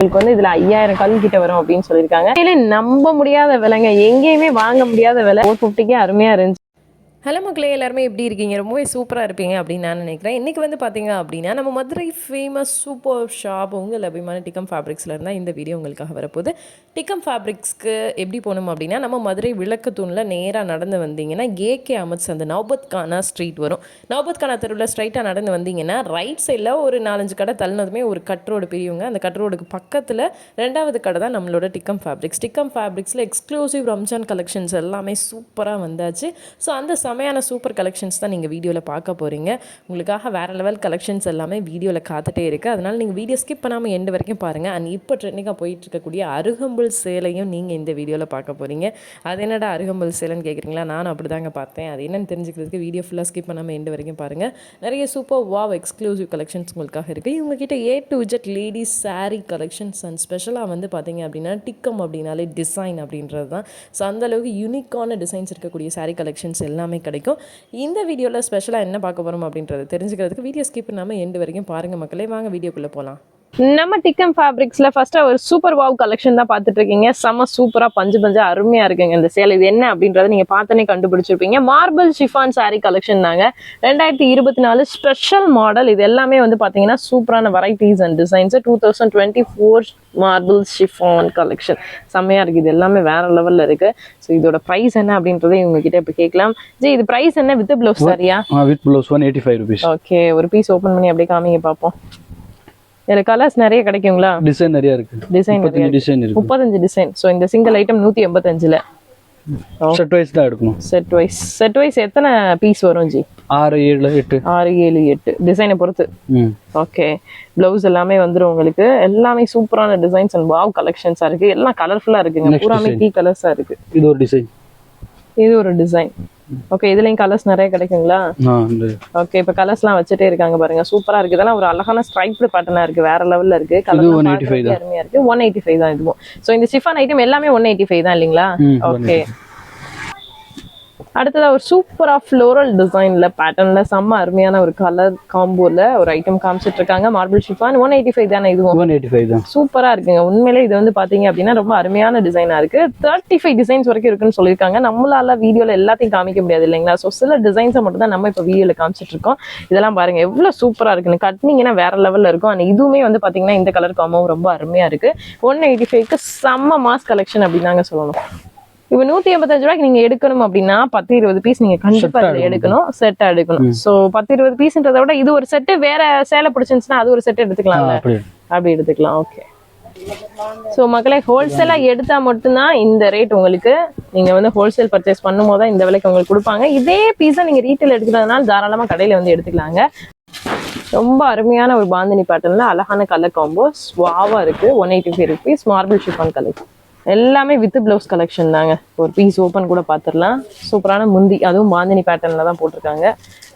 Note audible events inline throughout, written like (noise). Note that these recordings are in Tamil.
உங்களுக்கு வந்து இதுல ஐயாயிரம் கல் கிட்ட வரும் அப்படின்னு சொல்லியிருக்காங்க. இல்ல நம்ப முடியாத விலைங்க. எங்கேயுமே வாங்க முடியாத விலை. ஃபோர் ஃபிஃப்டிக்கே அருமையா இருந்துச்சு. ஹலோ மக்களே எல்லாருமே எப்படி இருக்கீங்க? ரொம்பவே சூப்பராக இருப்பீங்க அப்படின்னு நான் நினைக்கிறேன். இன்றைக்கி வந்து பார்த்தீங்க அப்படின்னா நம்ம மதுரை ஃபேமஸ் சூப்பர் ஷாப் உங்கள் அபிமான டிக்கம் ஃபேப்ரிக்ஸில் இருந்தால் இந்த வீடியோ உங்களுக்காக வரப்போகுது. டிக்கம் ஃபேப்ரிக்ஸ்க்கு எப்படி போகணும் அப்படின்னா நம்ம மதுரை விளக்கத்தூணில் நேராக நடந்து வந்தீங்கன்னா ஏகே அமத் அந்த நவபத் கானா ஸ்ட்ரீட் வரும். நவபத் கானா தெருவில் ஸ்ட்ரைட்டாக நடந்து வந்தீங்கன்னா ரைட் சைடில் ஒரு நாலஞ்சு கடை தள்ளினதுமே ஒரு கட்ரோடு பிரியுங்க. அந்த கட்ரோடுக்கு பக்கத்தில் ரெண்டாவது கடை தான் நம்மளோட டிக்கம் ஃபேப்ரிக்ஸ் டிக்கம் ஃபேப்ரிக்ஸில் எக்ஸ்க்ளூசிவ் ரம்ஜான் கலெக்ஷன்ஸ் எல்லாமே சூப்பராக வந்தாச்சு. ஸோ அந்த செமையான சூப்பர் கலெக்ஷன்ஸ் தான் நீங்கள் வீடியோவில் பார்க்க போகிறீங்க உங்களுக்காக வேறு லெவல் கலெக்ஷன்ஸ் எல்லாமே வீடியோவில் காத்துட்டே இருக்குது அதனால் நீங்கள் வீடியோ ஸ்கிப் பண்ணாமல் எண்டு வரைக்கும் பாருங்கள் அண்ட் இப்போ ட்ரெண்டிங்காக போயிட்டு இருக்கக்கூடிய அருகம்புல் சேலையும் நீங்கள் இந்த வீடியோவில் பார்க்க போகிறீங்க அது என்னடா அருகம்புல் சேலைன்னு கேட்குறீங்களா நானும் அப்படி தாங்க பார்த்தேன். அது என்னன்னு தெரிஞ்சுக்கிறதுக்கு வீடியோ ஃபுல்லாக ஸ்கிப் பண்ணாமல் எண்டு வரைக்கும் பாருங்கள் நிறைய சூப்பர் வாவ் எக்ஸ்க்ளூசிவ் கலெக்ஷன்ஸ் உங்களுக்காக இருக்குது இவங்ககிட்ட A to Z ladies sari collections and ஸ்பெஷலாக வந்து பார்த்தீங்க அப்படின்னா டிக்கம் அப்படின்னாலே டிசைன் அப்படின்றது தான். ஸோ அந்தளவுக்கு யூனிக்கான டிசைன்ஸ் இருக்கக்கூடிய சாரீ கலெக்ஷன்ஸ் எல்லாமே கிடைக்கும். இந்த வீடியோவில் ஸ்பெஷலாக என்ன பார்க்க போகிறோம் அப்படின்றத தெரிஞ்சுக்கிறதுக்கு வீடியோ ஸ்கிப் பண்ணாமல் எண்டு வரைக்கும் பாருங்கள் மக்களே. வாங்க வீடியோக்குள்ளே போகலாம் நம்ம டிக்கம் ஃபேப்ரிக்ஸ்ல ஃபர்ஸ்ட் ஒரு சூப்பர் வாவ் கலெக்ஷன் தான் பார்த்துட்டு இருக்கீங்க செம சூப்பரா பஞ்சு பஞ்சா அருமையா இருக்குங்க இந்த சேலை. இது என்ன அப்படின்றத நீங்க பார்த்தனே கண்டுபிடிச்சிருப்பீங்க. மார்பிள் ஷிஃபான் saree கலெக்ஷன் தாங்க. ரெண்டாயிரத்தி இருபத்தி நாலு ஸ்பெஷல் மாடல் இது எல்லாமே வந்து பாத்தீங்கன்னா சூப்பரான varieties and designs two thousand twenty four marble chiffon collection செம்மையா இருக்கு. இது எல்லாமே வேற லெவல்ல இருக்கு. ஸோ இதோட பிரைஸ் என்ன அப்படின்றத இவங்க கிட்ட இப்ப கேட்கலாம். ஜி இது பிரைஸ் என்ன? With blouse Saria with blouse one eighty five rupees okay ஒரு பீஸ் ஓபன் பண்ணி அப்படியே காமிங்க பார்ப்போம். இதுல கலர்ஸ் நிறைய கிடைக்குங்களா? டிசைன் நிறைய இருக்கு. டிசைன் நிறைய டிசைன் இருக்கு. முப்பத்தஞ்சு டிசைன் ஸோ இந்த சிங்கிள் ஐட்டம் நூத்தி எண்பத்தஞ்சுல. செட் வைஸ் தான் எடுக்கணும். செட் வைஸ் செட் வைஸ் எத்தனை பீஸ் வரும் ஜி? ஆறு ஏழு எட்டு. ஆறு ஏழு எட்டு. டிசைனை பொறுத்து. ஓகே பிளவுஸ் எல்லாமே வந்துரும் உங்களுக்கு. எல்லாமே சூப்பரான டிசைன்ஸ் அண்ட் வாவ் கலெக்ஷன்ஸா இருக்கு. எல்லாம் கலர்ஃபுல்லா இருக்குங்க. பூராமே. டீ கலர்ஸா இருக்கு. இது ஒரு டிசைன் இது ஒரு டிசைன் ஓகே இதுலயும் கலர்ஸ் நிறைய கிடைக்குங்களா? ஓகே இப்ப கலர்ஸ்லாம் வச்சுட்டே இருக்காங்க பாருங்க. சூப்பரா இருக்கு. இதெல்லாம் ஒரு அழகான ஸ்ட்ரைப்டு பேட்டர்னா இருக்கு. வேற லெவல்ல இருக்கு. கலர் 185 தான். அருமையா இருக்கு. ஒன் எயிட்டி ஃபைவ் தான் இதுவும். சோ இந்த சிஃபான் ஐட்டம் எல்லாமே ஒன் எயிட்டி ஃபைவ் தான் இல்லைங்களா? ஓகே அடுத்ததா ஒரு சூப்பரா ஃப்ளோரல் டிசைன்ல பேட்டர்ன்ல செம்ம அருமையான ஒரு கலர் காம்போல ஒரு ஐட்டம் காமிச்சிட்டு இருக்காங்க marble chiffon one eighty five தானே இதுவும் ஒன் எயிட்டி ஃபைவ் தான். சூப்பரா இருக்குங்க. உண்மையிலே இது வந்து பாத்தீங்க அப்படின்னா ரொம்ப அருமையான டிசைனா இருக்கு. தேர்ட்டி ஃபைவ் டிசைன்ஸ் வரைக்கும் இருக்குன்னு சொல்லியிருக்காங்க. நம்மளால வீடியோல எல்லாத்தையும் காமிக்க முடியாது இல்லைங்களா? ஸோ சில டிசைன்ஸை மட்டும் தான் நம்ம இப்போ வீடியோல காமிச்சிட்டு இருக்கோம் இதெல்லாம் பாருங்க. எவ்வளவு சூப்பரா இருக்குன்னு. கட்டினீங்கன்னா வேற லெவல்ல இருக்கும். ஆனா இதுவுமே வந்து பாத்தீங்கன்னா இந்த கலர் காம்போவும் ரொம்ப அருமையா இருக்கு. ஒன் எயிட்டி ஃபைவ்க்கு செம்ம மாஸ் கலெக்ஷன் அப்படின்னாங்க சொல்லணும். இப்போ நூத்தி எண்பத்தஞ்சு ரூபாய்க்கு நீங்க எடுக்கணும் அப்படின்னா பத்து இருபது பீஸ் நீங்க கண்டிப்பா எடுக்கணும். செட்டா எடுக்கணும். சோ பத்து இருபது பீஸ்ன்றதை விட இது ஒரு செட்டு வேற சேலை பிடிச்சிருந்துச்சுன்னா அது ஒரு செட் ஆ எடுத்துக்கலாம்ல அப்படி எடுத்துக்கலாம் ஓகே ஸோ மக்களே ஹோல்சேலா எடுத்தா மட்டும்தான் இந்த ரேட் உங்களுக்கு நீங்க வந்து ஹோல்சேல் பர்ச்சேஸ் பண்ணும்போது தான் இந்த விலைக்கு உங்களுக்கு கொடுப்பாங்க. இதே பீஸை நீங்க ரீட்டைல் எடுக்கிறதுனால தாராளமா கடையில வந்து எடுத்துக்கலாங்க. ரொம்ப அருமையான ஒரு பாந்தினி பேட்டர்ன்ல அழகான கலர் காம்போ ஸ்வாவா இருக்கு. One eighty five rupees marble chiffon colour எல்லாமே வித் பிளவுஸ் கலெக்ஷன் தாங்க. ஒரு பீஸ் ஓப்பன் கூட பார்த்துடலாம் சூப்பரான முந்தி அதுவும் மாந்தினி பேட்டர்ன்ல தான் போட்டிருக்காங்க.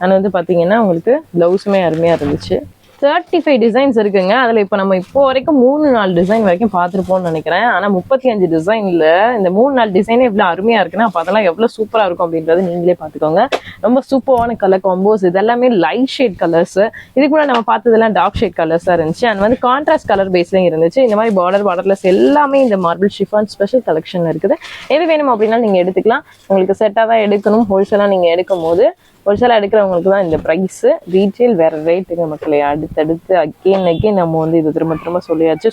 ஆனால் வந்து பாத்தீங்கன்னா உங்களுக்கு பிளவுஸுமே அருமையா இருந்துச்சு. தேர்ட்டி ஃபைவ் டிசைன்ஸ் இருக்குங்க. அதில் இப்போ நம்ம இப்போ வரைக்கும் மூணு நாலு டிசைன் வரைக்கும் பார்த்துருப்போம்னு நினைக்கிறேன். ஆனால் முப்பத்தி அஞ்சு டிசைனில் இந்த மூணு நாலு டிசைனே எவ்வளோ அருமையாக இருக்குன்னா அப்போ அதெல்லாம் எவ்வளோ சூப்பராக இருக்கும் அப்படின்றது நீங்களே பார்த்துக்கோங்க. ரொம்ப சூப்பரான கலர் காம்போஸ் இதெல்லாமே லைட் ஷேட் கலர்ஸ் இது கூட நம்ம பார்த்ததெல்லாம் டார்க் ஷேட் கலர்ஸாக இருந்துச்சு. அண்ட் வந்து கான்ட்ராஸ்ட் கலர் பேஸ்லேயும் இருந்துச்சு. இந்த மாதிரி பார்டர் பார்டர்லெஸ் எல்லாமே இந்த மார்பிள் ஷிஃபான் ஸ்பெஷல் கலெக்ஷன் இருக்குது. எது வேணும் அப்படின்னா நீங்கள் எடுத்துக்கலாம். உங்களுக்கு செட்டாக தான் எடுக்கணும். ஹோல்சேலாக நீங்கள் எடுக்கும் போது ஹோல்சேலாக எடுக்கிறவங்களுக்கு தான் இந்த ப்ரைஸ் ரீட்டெயில் வேற ரேட்டுங்க மக்களே. அடுத்தடுத்து அகெயின் அகெயின் நம்ம வந்து இது திரும்ப திரும்ப சொல்லியாச்சு.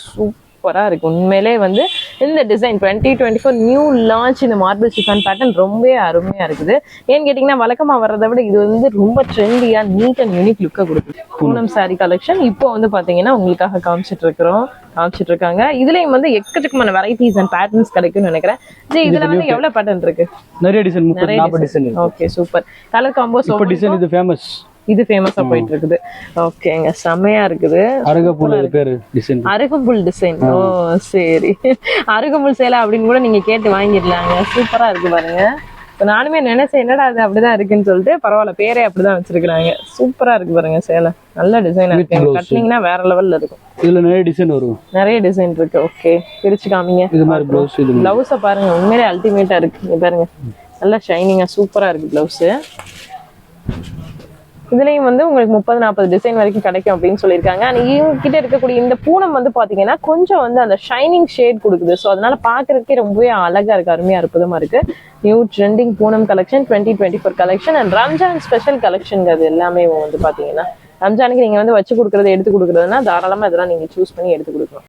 சூப்பராக இருக்கு. உண்மையிலே வந்து இந்த design twenty twenty four new launch இந்த மார்பிள் சிஃபான் பேட்டர்ன் ரொம்பவே அருமையா இருக்குது. ஏன்னு கேட்டிங்கன்னா வழக்கமா வர்றதை விட இது வந்து ரொம்ப ட்ரெண்டியா நீட் அண்ட் யூனிக் லுக்கை கொடுக்குது. பூனம் saree கலெக்ஷன் இப்போ வந்து பாத்தீங்கன்னா உங்களுக்காக காமிச்சிட்டு இருக்கிறோம். காமிச்சிட்டு இருக்காங்க. இதுலயும் வந்து எக்கச்சக்கமான வெரைட்டிஸ் அண்ட் பேட்டர்ன்ஸ் கிடைக்கும்னு நினைக்கிறேன். ஜி இதுல வந்து எவ்வளவு பேட்டர்ன் இருக்கு? நிறைய டிசைன் நிறைய design okay super colour combos இப்போ டிசைன் இது ஃபேமஸ் இது ஃபேமஸா போயிட்டு இருக்குது ஓகேங்க செம்மையா இருக்குது. அருகப்பூல பேரு டிசைன் அருகம்புல் டிசைன் ஓ சரி. (laughs) அருகம்புல் சேலை அப்படின்னு கூட நீங்க கேட்டு வாங்கிடலாங்க. சூப்பரா இருக்கு பாருங்க. நானுமே நினைச்சேன் என்னடா அது அப்படிதான் இருக்குன்னு சொல்லிட்டு பரவாயில்ல பேரே அப்படிதான் வச்சிருக்காங்க சூப்பரா இருக்கு பாருங்க சேலை. நல்ல டிசைனா இருக்கு. கட்டினீங்கன்னா வேற லெவல்ல இருக்கும். இதுல நிறைய டிசைன் வரும். நிறைய டிசைன் இருக்கு. ஓகே பிரிச்சு காமிங்க. இது மாதிரி ப்ளவுஸ் இது பிளவுஸ பாருங்க. உண்மையிலே அல்டிமேட்டா இருக்கு. பாருங்க. நல்லா ஷைனிங்கா சூப்பரா இருக்கு பிளவுஸ் இதுலயும் வந்து உங்களுக்கு முப்பது நாற்பது டிசைன் வரைக்கும் கிடைக்கும் அப்படின்னு சொல்லியிருக்காங்க. அண்ட் இவங்க கிட்ட இருக்கக்கூடிய இந்த பூனம் வந்து பாத்தீங்கன்னா கொஞ்சம் வந்து அந்த ஷைனிங் ஷேட் கொடுக்குது. ஸோ அதனால பாக்குறதுக்கே ரொம்பவே அழகா இருக்கு அருமையா அற்புதமா இருக்கு. New trending Poonam collection twenty twenty four collection and Ramzan special collection அது எல்லாமே வந்து பார்த்தீங்கன்னா ரம்ஜானுக்கு நீங்கள் வந்து வச்சு கொடுக்குறது எடுத்து கொடுக்குறதுனா தாராளமா இதெல்லாம் நீங்க சூஸ் பண்ணி எடுத்து கொடுக்கலாம்.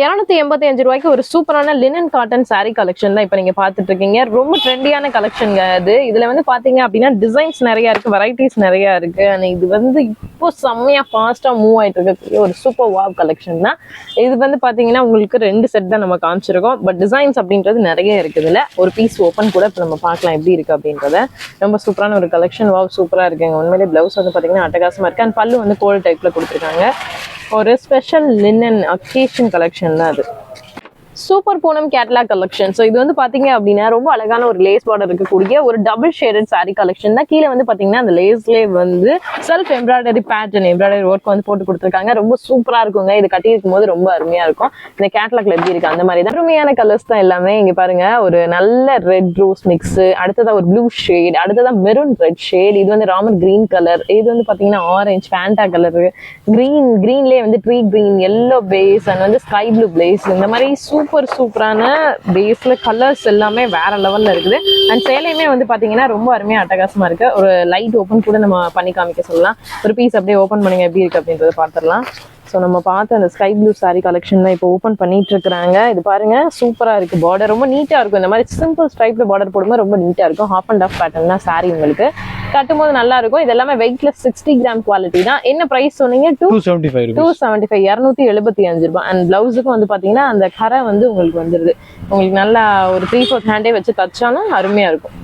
இரநூத்தி எண்பத்தி அஞ்சு ரூபாய்க்கு ஒரு சூப்பரான லினன் காட்டன் saree கலெக்ஷன் தான் இப்போ நீங்க பார்த்துட்டு இருக்கீங்க ரொம்ப ட்ரெண்டியான கலெக்ஷன்ங்க அது. இதுல வந்து பாத்தீங்க அப்படின்னா டிசைன்ஸ் நிறைய இருக்கு வெரைட்டிஸ் நிறைய இருக்கு. and இது வந்து இப்போ செம்மையா ஃபாஸ்டா மூவ் ஆயிட்டு இருக்கக்கூடிய ஒரு சூப்பர் வாவ் கலெக்ஷன் தான். இது வந்து பாத்தீங்கன்னா உங்களுக்கு ரெண்டு செட் தான் நம்ம காமிச்சிருக்கோம். பட் டிசைன்ஸ் அப்படின்றது நிறைய இருக்குது ஒரு பீஸ் ஓப்பன் கூட இப்போ நம்ம பார்க்கலாம் எப்படி இருக்கு அப்படின்றத. ரொம்ப சூப்பரான ஒரு கலெக்ஷன் வாவ் சூப்பரா இருக்குங்க. உண்மையிலே பிளவுஸ் வந்து பாத்தீங்கன்னா அட்டகாசமா இருக்கு. அண்ட் பல்லு வந்து கோல் டைப்ல கொடுத்துருக்காங்க. ஒரு ஸ்பெஷல் லினன் அக்கேஷன் கலெக்ஷன் தான் அது. Super Poonam catalogue collection so இது வந்து பாத்தீங்க அப்படின்னா ரொம்ப அழகான ஒரு லேஸ் பார்டர் இருக்கக்கூடிய ஒரு டபுள் ஷேடட் சாரீ கலெக்ஷன் தான். கீழே வந்து பாத்தீங்கன்னா அந்த லேஸ்லேயே வந்து self embroidery pattern embroidery work வந்து போட்டு கொடுத்துருக்காங்க. ரொம்ப சூப்பரா இருக்குங்க. இது கட்டியிருக்கும் போது ரொம்ப அருமையா இருக்கும். இந்த கேட்லாக்ல எப்படி இருக்கு அந்த மாதிரி தான். அருமையான கலர்ஸ் தான் எல்லாமே. இங்க பாருங்க ஒரு நல்ல ரெட் ரோஸ் மிக்ஸ் அடுத்ததா ஒரு ப்ளூ ஷேட் அடுத்ததா மெரூன் ரெட் ஷேட் இது வந்து ராமர் கிரீன் கலர் இது வந்து பாத்தீங்கன்னா ஆரஞ்சு ஃபேண்டா கலர் கிரீன் கிரீன்லயே வந்து tree green yellow base and வந்து ஸ்கை ப்ளூ பிளேஸ் இந்த மாதிரி சூப்பர் சூப்பரான பேஸ்ல கலர்ஸ் எல்லாமே வேற லெவல்ல இருக்குது. அண்ட் சேலையுமே வந்து பாத்தீங்கன்னா ரொம்ப அருமையாக அட்டகாசமா இருக்கு. ஒரு லைட் ஓப்பன் கூட நம்ம பண்ணி காமிக்க சொல்லலாம். ஒரு பீஸ் அப்படியே ஓப்பன் பண்ணுங்க எப்படி இருக்கு அப்படின்றத பார்த்துடலாம் ஸோ நம்ம பார்த்த அந்த ஸ்கை ப்ளூ சாரி கலெக்ஷன் தான் இப்போ ஓப்பன் பண்ணிட்டு இருக்கிறாங்க. இது பாருங்க சூப்பராக இருக்கு. பார்டர் ரொம்ப நீட்டாக இருக்கும். இந்த மாதிரி சிம்பிள் ஸ்ட்ரைப்ல பார்டர் போடும்போது ரொம்ப நீட்டாக இருக்கும். ஹாஃப் அண்ட் ஆஃப் பேட்டர்ன் தான் saree உங்களுக்கு. கட்டும்போது நல்லா இருக்கும் இது எல்லாமே வெயிட்லெஸ் சிக்ஸ்டி கிராம் குவாலிட்டி தான். என்ன பிரைஸ் சொன்னீங்க? Two two seventy five two seventy five இரநூத்தி எழுபத்தி அஞ்சு ரூபாய். அண்ட் பிளவுஸுக்கும் வந்து பாத்தீங்கன்னா அந்த கரை வந்து உங்களுக்கு வந்துருது. உங்களுக்கு நல்லா ஒரு த்ரீ ஃபோர்த் ஹேண்டே வச்சு தச்சாலும் அருமையா இருக்கும்.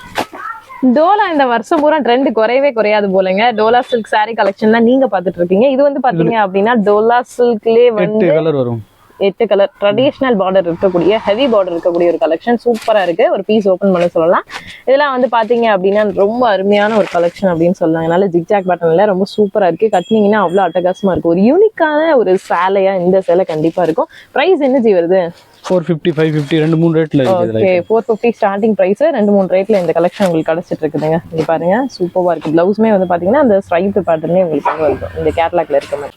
டோலா இந்த வருஷம் பூரா ட்ரெண்ட் குறையவே குறையாது போலங்க. டோலா சில்க் saree கலெக்ஷன் தான் நீங்க பாத்துட்டு இருக்கீங்க. இது வந்து பாத்தீங்க அப்படின்னா டோலா சில்க்லயே வந்து வரும். எட்டு கலர் ட்ரெடிஷ்னல் பார்டர் இருக்கக்கூடிய ஹெவி பார்டர் இருக்கக்கூடிய ஒரு கலெக்ஷன் சூப்பரா இருக்கு. ஒரு பீஸ் ஓபன் பண்ண சொல்லலாம். இதெல்லாம் வந்து பாத்தீங்க அப்படின்னா ரொம்ப அருமையான ஒரு கலெக்ஷன் அப்படின்னு சொல்லலாம். நல்ல ஜிக்ஜாக் பேட்டர்ன்ல ரொம்ப சூப்பரா இருக்கு. கட்டினீங்கன்னா அவ்வளவு அட்டகாசமா இருக்கும். ஒரு யூனிக்கான ஒரு சேலையா இந்த சேலை கண்டிப்பா இருக்கும். பிரைஸ் என்ன ஜி வருது? ஃபோர் ஃபிஃப்டி ஃபைவ் ஃபிஃப்டி ரெண்டு மூணு ரேட்ல இருக்குது okay four fifty starting price ரெண்டு மூணு ரேட்ல இந்த கலெக்ஷன் உங்களுக்கு கிடைச்சிட்டு இருக்குதுங்க. இங்க பாருங்க சூப்பரா இருக்கு. பிளவுஸ்மே வந்து பாத்தீங்கன்னா அந்த ஸ்ட்ரைப் பேட்டர்னே உங்களுக்கு வந்து இந்த கேட்லாக்ல இருக்க மாதிரி.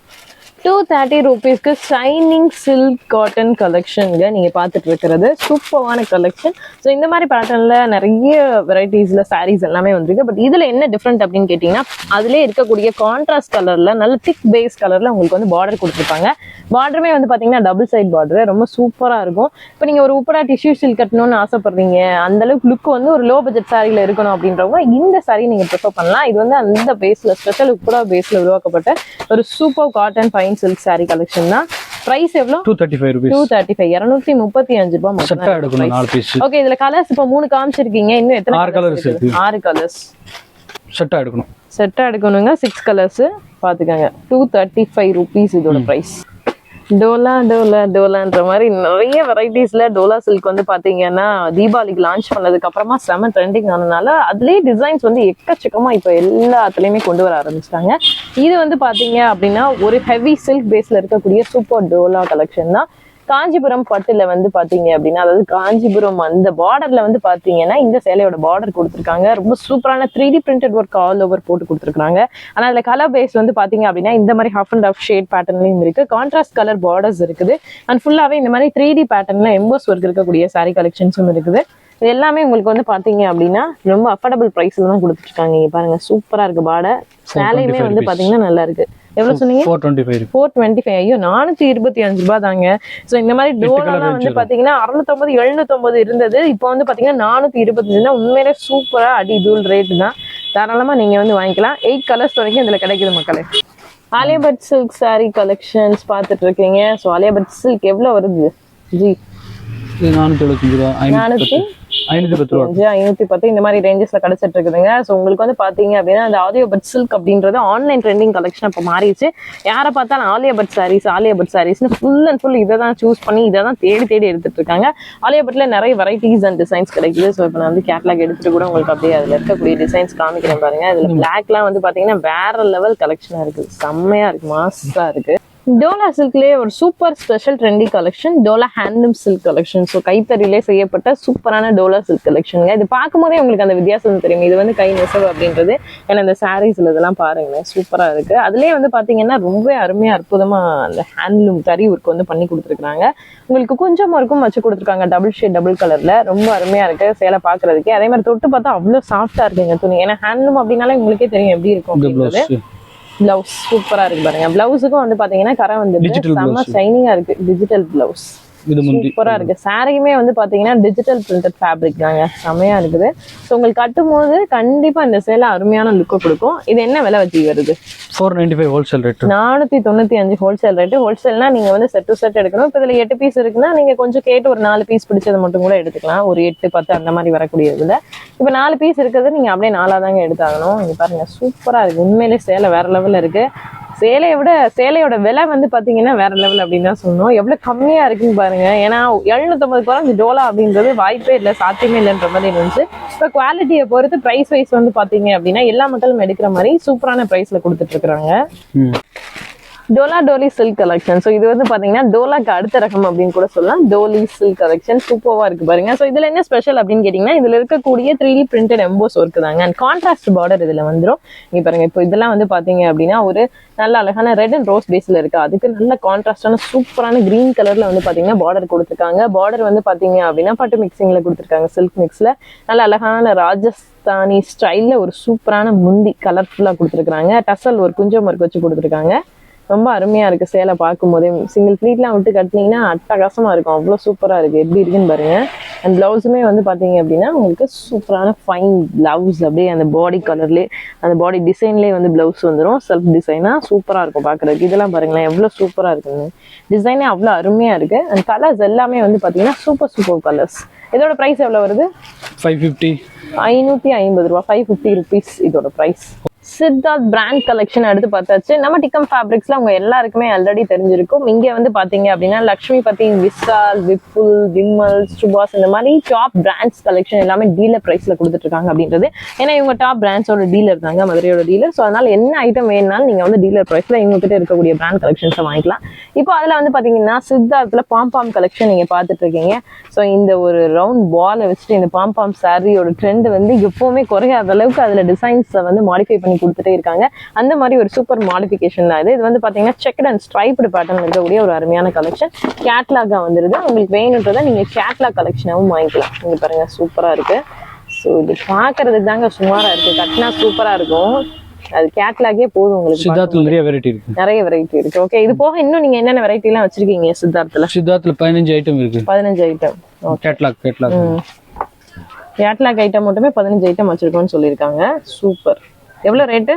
டூ தேர்ட்டி ருபீஸ்க்கு ஷைனிங் சில்க் காட்டன் கலெக்ஷனுங்க நீங்கள் பார்த்துட்டு இருக்கிறது. சூப்பரான கலெக்ஷன் ஸோ இந்த மாதிரி பேட்டர்னில் நிறைய வெரைட்டிஸில் சாரீஸ் எல்லாமே வந்திருக்கு. பட் இதில் என்ன டிஃப்ரெண்ட் அப்படின்னு கேட்டிங்கன்னா அதுலேயே இருக்கக்கூடிய கான்ட்ராஸ்ட் கலரில் நல்ல திக் பேஸ் கலரில் உங்களுக்கு வந்து பார்டர் கொடுத்துருப்பாங்க. பார்டருமே வந்து பார்த்தீங்கன்னா டபுள் சைட் பார்டர் ரொம்ப சூப்பராக இருக்கும். இப்போ நீங்கள் ஒரு உப்படா டிஷ்யூ சில்க் கட்டணும்னு ஆசைப்படுறீங்க அந்த அளவுக்கு லுக் வந்து ஒரு லோ பட்ஜெட் சாரியில் இருக்கணும் அப்படின்றவங்க இந்த சாரி நீங்கள் ப்ரிஃபர் பண்ணலாம். இது வந்து அந்த பேஸில் ஸ்பெஷல் உப்படா பேஸில் உருவாக்கப்பட்ட ஒரு super cotton fine silk saree collection தான். பிரைஸ் எவ்வளோ? Two thirty five rupees two thirty five இரநூத்தி முப்பத்தி அஞ்சு ரூபாய் மட்டும் எடுக்கணும் நாலு பீஸ் ஓகே இதுல கலர்ஸ் இப்போ மூணு காமிச்சிருக்கீங்க. இன்னும் எத்தனை ஆறு colours இருக்குது? ஆறு கலர்ஸ் செட்டா எடுக்கணும். செட்டா எடுக்கணுங்க. சிக்ஸ் கலர்ஸ் பாத்துக்கோங்க டூ தேர்ட்டி ஃபைவ் ருபீஸ் இதோட பிரைஸ் டோலா டோலா டோலான்ற மாதிரி நிறைய வெரைட்டிஸ்ல டோலா சில்க் வந்து பாத்தீங்கன்னா தீபாவளிக்கு லான்ச் பண்ணதுக்கு அப்புறமா செம ட்ரெண்டிங் ஆனதுனால அதுலேயே டிசைன்ஸ் வந்து எக்கச்சக்கமா இப்போ எல்லாத்துலயுமே கொண்டு வர ஆரம்பிச்சிட்டாங்க. இது வந்து பாத்தீங்க அப்படின்னா ஒரு ஹெவி சில்க் பேஸ்ல இருக்கக்கூடிய சூப்பர் டோலா கலெக்ஷன் தான். காஞ்சிபுரம் பட்டுல வந்து பாத்தீங்க அப்படின்னா அதாவது காஞ்சிபுரம் அந்த பார்டர்ல வந்து பாத்தீங்கன்னா இந்த சேலையோட பார்டர் கொடுத்துருக்காங்க. ரொம்ப சூப்பரான three D printed work all over போட்டு கொடுத்துருக்காங்க ஆனா அதுல கலர் பேஸ் வந்து பாத்தீங்க அப்படின்னா இந்த மாதிரி ஹாஃப் அண்ட் ஆஃப் ஷேட் பேட்டர்ன்லயும் இருக்கு. கான்ட்ராஸ்ட் கலர் பார்டர்ஸ் இருக்குது. அண்ட் ஃபுல்லாவே இந்த மாதிரி த்ரீ டி பேட்டர்ன்ல எம்போஸ் ஒர்க் இருக்கக்கூடிய saree கலெக்ஷன்ஸும் இருக்குது. இது எல்லாமே உங்களுக்கு வந்து பாத்தீங்க அப்படின்னா ரொம்ப அஃபோர்டபுள் பிரைஸ்ல தான் இங்க பாருங்க சூப்பரா இருக்கு பார்டர் சேலையுமே வந்து பாத்தீங்கன்னா நல்லா இருக்கு. எவ்வளவு சொன்னீங்க? Four twenty five four twenty five ஐயோ நானூத்தி இருபத்தி அஞ்சு ரூபாய் தாங்க. ஸோ இந்த மாதிரி டோலாம் வந்து பாத்தீங்கன்னா அறுநூத்தொம்பது எழுநூத்தொம்பது இருந்தது. இப்போ வந்து பாத்தீங்கன்னா நானூத்தி இருபத்தஞ்சுனா உண்மையிலே சூப்பரா அடி தூள் ரேட்டு தான். தாராளமா நீங்க வந்து வாங்கிக்கலாம். எயிட் கலர்ஸ் வரைக்கும் இதுல கிடைக்குது மக்களே. ஆலியாபட் சில்க் saree கலெக்ஷன்ஸ் பார்த்துட்டு இருக்கீங்க. ஸோ ஆலியாபட் சில்க் எவ்வளவு வருது? ஜி. நானூற்றி எழுபத்தஞ்சு ரூபா நானூத்தி? பத்து ரூபா. ஐநூத்தி பத்து இந்த மாதிரி ரேஞ்சஸ்ல கிடைச்சிட்டு இருக்குதுங்க. ஸோ உங்களுக்கு வந்து பாத்தீங்க அப்படின்னா அந்த ஆலியா பட் சில்க் அப்படின்றது ஆன்லைன் ட்ரெண்டிங் கலெக்ஷன் இப்போ மாறிடுச்சு. யாரை பார்த்தாலும் ஆலியா பட் சாரீஸ் ஆலியா பட் சாரீஸ்னு ஃபுல் அண்ட் ஃபுல் இதை தான் சூஸ் பண்ணி இதை தான் தேடி தேடி எடுத்துட்டு இருக்காங்க. ஆலியா பட்ல நிறைய வெரைட்டிஸ் அண்ட் டிசைன்ஸ் கிடைக்குது. ஸோ இப்போ நான் வந்து கேட்லாக் எடுத்துட்டு கூட உங்களுக்கு அப்படியே அதுல இருக்கக்கூடிய டிசைன்ஸ் காமிக்கிறேன் பாருங்க. இதுல பிளாக்லாம் வந்து பாத்தீங்கன்னா வேற லெவல் கலெக்ஷனா இருக்கு. செம்மையா இருக்கு. மாஸா இருக்கு. டோலா சில்க்லேயே ஒரு super special trendy collection Dola handloom silk collection so கைத்தறியிலே செய்யப்பட்ட சூப்பரான டோலா சில்க் கலெக்ஷனுங்க இது பார்க்கும்போதே உங்களுக்கு அந்த வித்தியாசம் தெரியும். இது வந்து கை நெசவு அப்படின்றது. ஏன்னா இந்த சாரீஸ்ல இதெல்லாம் பாருங்களேன். சூப்பரா இருக்கு. அதுலயே வந்து பாத்தீங்கன்னா ரொம்ப அருமையா அற்புதமா அந்த ஹேண்ட்லூம் தறி ஒர்க் வந்து பண்ணி கொடுத்துருக்காங்க உங்களுக்கு கொஞ்சம் ஒர்க்கும் வச்சு கொடுத்துருக்காங்க. டபுள் ஷேட் டபுள் கலர்ல ரொம்ப அருமையா இருக்கு சேலை பாக்குறதுக்கே. அதே மாதிரி தொட்டு பார்த்தா அவ்வளவு சாஃப்டா இருக்குங்க துணி. ஏன்னா ஹேண்ட்லூம் அப்படின்னாலே உங்களுக்கே தெரியும் எப்படி இருக்கும் அப்படின்றது ப்ளவுஸ் சூப்பரா இருக்கு பாருங்க. பிளவுஸுக்கும் வந்து பாத்தீங்கன்னா கரை வந்து செம்ம. ஷைனிங்கா இருக்கு. டிஜிட்டல் பிளவுஸ் இது முந்தி சூப்பரா இருக்கு. சாரியுமே வந்து பாத்தீங்கன்னா டிஜிட்டல் பிரிண்டட் ஃபேப்ரிக் தாங்க. செமையா இருக்குது. ஸோ உங்களுக்கு கட்டும் போது கண்டிப்பா இந்த சேலை அருமையான லுக்கை கொடுக்கும். இது என்ன விலை வச்சு வருது? Four ninety five wholesale rate நானூத்தி தொண்ணூத்தி அஞ்சு ஹோல்சேல் ரேட்டு ஹோல்சேல்னா நீங்க வந்து செட் டு செட் எடுக்கணும். இப்போ இதுல எட்டு பீஸ் இருக்குன்னா நீங்க கொஞ்சம் கேட்டு ஒரு நாலு பீஸ் பிடிச்சது மட்டும் கூட எடுத்துக்கலாம். ஒரு எட்டு பத்து அந்த மாதிரி வரக்கூடியதுல இப்போ நாலு பீஸ் இருக்கிறது நீங்க அப்படியே நாலா தாங்க எடுத்தாகணும். இங்க பாருங்க சூப்பரா இருக்கு. உண்மையிலே சேலை வேற லெவல்ல இருக்கு. சேலையை விட சேலையோட விலை வந்து பாத்தீங்கன்னா வேற லெவல் அப்படின்னு தான் சொல்லணும். எவ்வளோ கம்மியா இருக்குன்னு பாருங்க. ஏன்னா எழுநூத்தம்பது குறைஞ்சி டோலா அப்படின்றது வாய்ப்பே இல்லை சாத்தியமே இல்லைன்ற மாதிரி இருந்துச்சு. இப்போ குவாலிட்டியை பொறுத்து பிரைஸ் வைஸ் வந்து பாத்தீங்க அப்படின்னா எல்லா மக்களும் எடுக்கிற மாதிரி சூப்பரான பிரைஸ்ல கொடுத்துட்டு இருக்காங்க Dola Doli silk collection so இது வந்து பார்த்தீங்கன்னா டோலாக்கு அடுத்த ரகம் அப்படின்னு கூட சொல்லலாம். டோலி சில்க் கலெக்ஷன் சூப்பராக இருக்கு பாருங்க. ஸோ இதில் என்ன ஸ்பெஷல் அப்படின்னு கேட்டிங்கன்னா இதில் இருக்கக்கூடிய three D printed emboss work தாங்க. அண்ட் கான்ட்ராஸ்ட் பார்டர் இதில் வந்துரும். இங்க பாருங்க இப்போ இதெல்லாம் வந்து பார்த்தீங்க அப்படின்னா ஒரு நல்ல அழகான ரெட் அண்ட் ரோஸ் பேஸில் இருக்கு. அதுக்கு நல்ல கான்ட்ராஸ்டான சூப்பரான கிரீன் கலரில் வந்து பார்த்தீங்கன்னா பார்டர் கொடுத்துருக்காங்க. பார்டர் வந்து பார்த்தீங்க அப்படின்னா பட்டு மிக்சிங்கில் கொடுத்துருக்காங்க சில்க் மிக்ஸில் நல்ல அழகான ராஜஸ்தானி ஸ்டைலில் ஒரு சூப்பரான முந்தி கலர்ஃபுல்லாக கொடுத்துருக்காங்க டசல் ஒரு குஞ்சம் ஒர்க் வச்சு கொடுத்துருக்காங்க. ரொம்ப அருமையா இருக்கு சேலை பார்க்கும் போதே சிங்கிள் ப்ளீட்லாம் விட்டு கட்டினீங்கன்னா அட்டகாசமா இருக்கும். அவ்வளோ சூப்பரா இருக்கு. எப்படி இருக்குன்னு பாருங்க. அந்த பிளவுஸுமே வந்து பாத்தீங்க அப்படின்னா உங்களுக்கு சூப்பரான ஃபைன் பிளவுஸ் அப்படியே அந்த பாடி கலர்லேயே அந்த பாடி டிசைன்லேயே வந்து பிளவுஸ் வந்துடும் செல்ஃப் டிசைனா சூப்பரா இருக்கும் பார்க்கறதுக்கு இதெல்லாம் பாருங்களேன் எவ்வளோ சூப்பரா இருக்குங்க டிசைனே அவ்வளோ அருமையா இருக்கு. அந்த கலர்ஸ் எல்லாமே வந்து பாத்தீங்கன்னா சூப்பர் சூப்பர் கலர்ஸ் இதோட ப்ரைஸ் எவ்வளோ வருது? ஃபைவ் ஃபிஃப்டி ஐநூத்தி ஐம்பது ரூபா. ஃபைவ் ஃபிஃப்டி ருபீஸ் இதோட ப்ரைஸ் சித்தார்த் பிராண்ட் கலெக்ஷன் எடுத்து பார்த்தாச்சு. நம்ம டிக்கம் ஃபேப்ரிக்ஸ்ல உங்க எல்லாருக்குமே ஆல்ரெடி தெரிஞ்சிருக்கும். இங்க வந்து பாத்தீங்க அப்படின்னா லக்ஷ்மி பத்தி விசால் விப்புல் விம்மல் சுபாஸ் இந்த மாதிரி டாப் பிராண்ட்ஸ் கலெக்ஷன் எல்லாமே டீலர் பிரைஸ்ல கொடுத்துட்டு இருக்காங்க அப்படின்றது. ஏன்னா இவங்க டாப் பிராண்ட்ஸோட டீலர் தாங்க மதுரையோட டீலர் ஸோ அதனால என்ன ஐட்டம் வேணும்னாலும் நீங்க வந்து டீலர் பிரைஸ்ல இவங்க கிட்ட இருக்கக்கூடிய பிராண்ட் கலெக்ஷன்ஸை வாங்கிக்கலாம். இப்போ அதுல வந்து பாத்தீங்கன்னா சித்தார்த்தில் பாம்பாம் கலெக்ஷன் நீங்க பார்த்துட்டு இருக்கீங்க ஸோ இந்த ஒரு ரவுண்ட் பாலை வச்சுட்டு இந்த பாம்பாம் சாரியோட ட்ரெண்ட் வந்து எப்பவுமே குறையாத அளவுக்கு அதுல டிசைன்ஸை வந்து மாடிஃபை பண்ணி கொடுத்துட்டே இருக்காங்க. அந்த மாதிரி ஒரு சூப்பர் மாடிஃபிகேஷன் தான் இது. இது வந்து பாத்தீங்கன்னா செக்கட் அண்ட் ஸ்ட்ரைப்டு பேட்டர்ன் இருக்கக்கூடிய ஒரு அருமையான கலெக்ஷன் கேட்லாகா வந்துருது. உங்களுக்கு வேணுன்றதை நீங்க கேட்லாக் கலெக்ஷனாகவும் வாங்கிக்கலாம். இங்க பாருங்க சூப்பரா இருக்கு. ஸோ இது பார்க்கறதுக்கு தாங்க சுமாரா இருக்கு. கட்டினா சூப்பரா இருக்கும். அது கேட்லாகே போதும் உங்களுக்கு சித்தார்த்தில் நிறைய வெரைட்டி இருக்கு. நிறைய வெரைட்டி இருக்கு. ஓகே இது போக இன்னும் நீங்க என்னென்ன வெரைட்டி எல்லாம் வச்சிருக்கீங்க சித்தார்த்துல? சித்தார்த்தில் பதினஞ்சு ஐட்டம் இருக்கு. பதினஞ்சு item catalogue catalogue catalogue item மட்டுமே பதினஞ்சு ஐட்டம் வச்சிருக்கோம்னு சொல்லியிருக்காங்க. சூப்பர் எவ்வளவு rate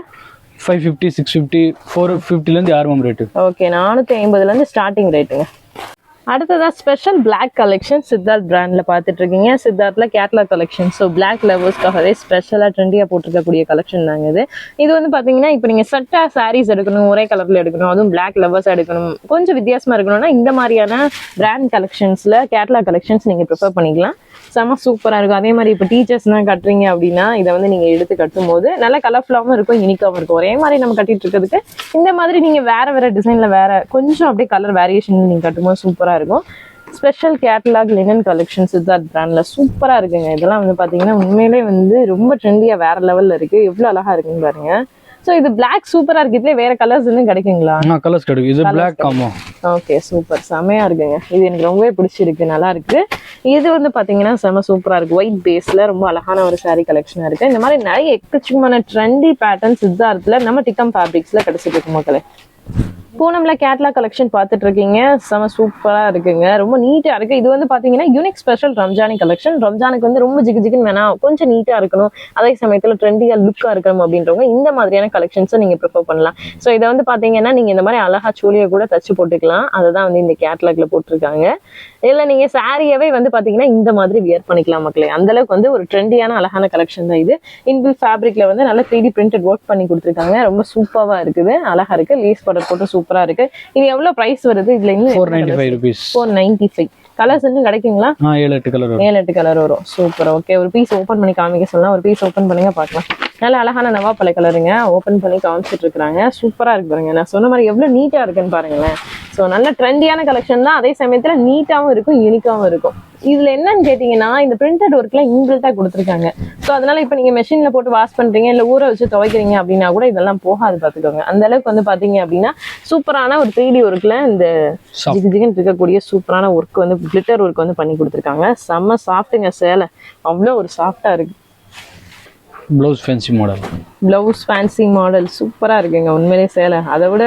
five fifty six fifty four ஃபிஃப்டிலேருந்து ஆரம்பம் ரேட்டு ஓகே நானூத்தி ஐம்பதுல இருந்து ஸ்டார்டிங் ரேட்டுங்க அடுத்ததான் ஸ்பெஷல் பிளாக் கலெக்ஷன் சித்தார்த் பிராண்டில் பார்த்துட்டு இருக்கீங்க கேட்லாக் கலெக்ஷன் ஸோ பிளாக் லவர்ஸ்க்காகவே ஸ்பெஷலாக ட்ரெண்டியாக போட்டிருக்கக்கூடிய கலெக்ஷன் தாங்க இது. இது வந்து பார்த்தீங்கன்னா இப்போ நீங்கள் செட்டா சாரீஸ் எடுக்கணும் ஒரே கலரில் எடுக்கணும் அதுவும் பிளாக் லவர்ஸ் எடுக்கணும். கொஞ்சம் வித்தியாசமாக இருக்கணும்னா இந்த மாதிரியான பிராண்ட் கலெக்ஷன்ஸ்ல கேட்லாக் கலெக்ஷன்ஸ் நீங்கள் ப்ரிஃபர் பண்ணிக்கலாம். செம சூப்பராக இருக்கும். அதே மாதிரி இப்போ டீச்சர்ஸ் கட்டுறீங்க அப்படின்னா இதை வந்து நீங்கள் எடுத்து கட்டும் போது நல்ல கலர்ஃபுல்லாகவும் இருக்கும் யூனிக்காகவும் இருக்கும். ஒரே மாதிரி நம்ம கட்டிட்டு இருக்கிறதுக்கு இந்த மாதிரி நீங்கள் வேற வேற டிசைனில் வேற கொஞ்சம் அப்படியே கலர் வேரியேஷன் நீங்கள் கட்டும்போது சூப்பராக சூப்பரா இருக்கும். Special catalogue linen collection Siddharth பிராண்ட்ல சூப்பரா இருக்குங்க. இதெல்லாம் வந்து பாத்தீங்கன்னா உண்மையிலே வந்து ரொம்ப ட்ரெண்டியா வேற லெவல்ல இருக்கு. எவ்வளவு அழகா இருக்குன்னு பாருங்க. ஸோ இது Black சூப்பரா இருக்கு. இதுல வேற கலர்ஸ் இன்னும் கிடைக்குங்களா? கலர்ஸ் கிடைக்கும். இது பிளாக் காமோ ஓகே சூப்பர் செமையா இருக்குங்க. இது எனக்கு ரொம்பவே பிடிச்சிருக்கு. நல்லா இருக்கு. இது வந்து பாத்தீங்கன்னா செம சூப்பரா இருக்கு. ஒயிட் பேஸ்ல ரொம்ப அழகான ஒரு saree கலெக்ஷனா இருக்கு. இந்த மாதிரி நிறைய எக்கச்சக்கமான ட்ரெண்டி பேட்டர்ன் சித்தார்த்ல நம்ம டிக்கம் ஃபேப்ரிக்ஸ்ல கிடைச்சிட்டு இருக்கு மக்களே. பூனம்ல கேட்லாக் கலெக்ஷன் பார்த்துட்டு இருக்கீங்க செம சூப்பரா இருக்குங்க. ரொம்ப நீட்டா இருக்கு. இது வந்து பாத்தீங்கன்னா யூனிக் ஸ்பெஷல் ரம்ஜானி கலெக்ஷன் ரம்ஜானுக்கு வந்து ரொம்ப ஜிகு ஜிகுன்னு வேணாம் கொஞ்சம் நீட்டா இருக்கணும். அதே சமயத்துல ட்ரெண்டியா லுக்கா இருக்கணும் அப்படின்றவங்க இந்த மாதிரியான கலெக்ஷன்ஸை நீங்க ப்ரிஃபர் பண்ணலாம். ஸோ இதை வந்து பாத்தீங்கன்னா நீங்க இந்த மாதிரி அழகா சூலியை கூட தச்சு போட்டுக்கலாம். அதுதான் வந்து இந்த கேட்லாக்ல போட்டிருக்காங்க. இல்ல நீங்க சாரியவே வந்து பாத்தீங்கன்னா இந்த மாதிரி வியர் பண்ணிக்கலாம் மக்களே. அந்த அளவுக்கு வந்து ஒரு ட்ரெண்டியான அழகான கலெக்ஷன் தான் இது. இன்பில் ஃபேப்ரிக்ல வந்து நல்லா த்ரீ டி பிரிண்டட் ஒர்க் பண்ணி கொடுத்துருக்காங்க. ரொம்ப சூப்பராக இருக்குது. அழகா இருக்கு. லீஸ் படர் போட்டு சூப்பர் இருக்கு. இது எவ்வளவு பிரைஸ் வருது? இதுல four ninety five rupees four ninety five colours இன்னும் கிடைக்குங்களா? ஏழு எட்டு கலர் வரும். ஏழு எட்டு கலர் வரும். சூப்பர் ஓகே ஒரு பீஸ் ஓபன் பண்ணி காமிக்க சொல்லலாம். ஒரு பீஸ் ஓபன் பண்ணுங்க பார்க்கலாம். நல்ல அழகான நவாப்பழ கலருங்க ஓப்பன் பண்ணி காமிச்சிட்டு இருக்காங்க சூப்பரா இருக்கு பாருங்க. நான் சொன்ன மாதிரி எவ்வளவு நீட்டா இருக்குன்னு பாருங்களேன். ஸோ நல்ல ட்ரெண்டியான கலெக்ஷன் தான். அதே சமயத்துல நீட்டாவும் இருக்கும் யூனிக்காவும் இருக்கும். இதுல என்னன்னு கேட்டீங்கன்னா இந்த பிரிண்டட் ஒர்க்ல இன்பில்ட்டா கொடுத்துருக்காங்க. ஸோ அதனால இப்போ நீங்க மெஷின்ல போட்டு வாஷ் பண்றீங்க இல்ல ஊற வச்சு துவைக்கிறீங்க அப்படின்னா கூட இதெல்லாம் போகாது பாத்துக்கோங்க. அந்த அளவுக்கு வந்து பாத்தீங்க அப்படின்னா சூப்பரான ஒரு த்ரீ டி ஒர்க்ல இந்த. ஜிகு ஜிகுன்னு இருக்கக்கூடிய சூப்பரான ஒர்க் வந்து கிளிட்டர் ஒர்க் வந்து பண்ணி கொடுத்துருக்காங்க. செம்ம சாஃப்ட்டுங்க சேலை. அவ்வளோ ஒரு சாஃப்டா இருக்கு. Blouse fancy model blouse fancy model சூப்பராக இருக்குங்க உண்மையிலே சேலை. அதை விட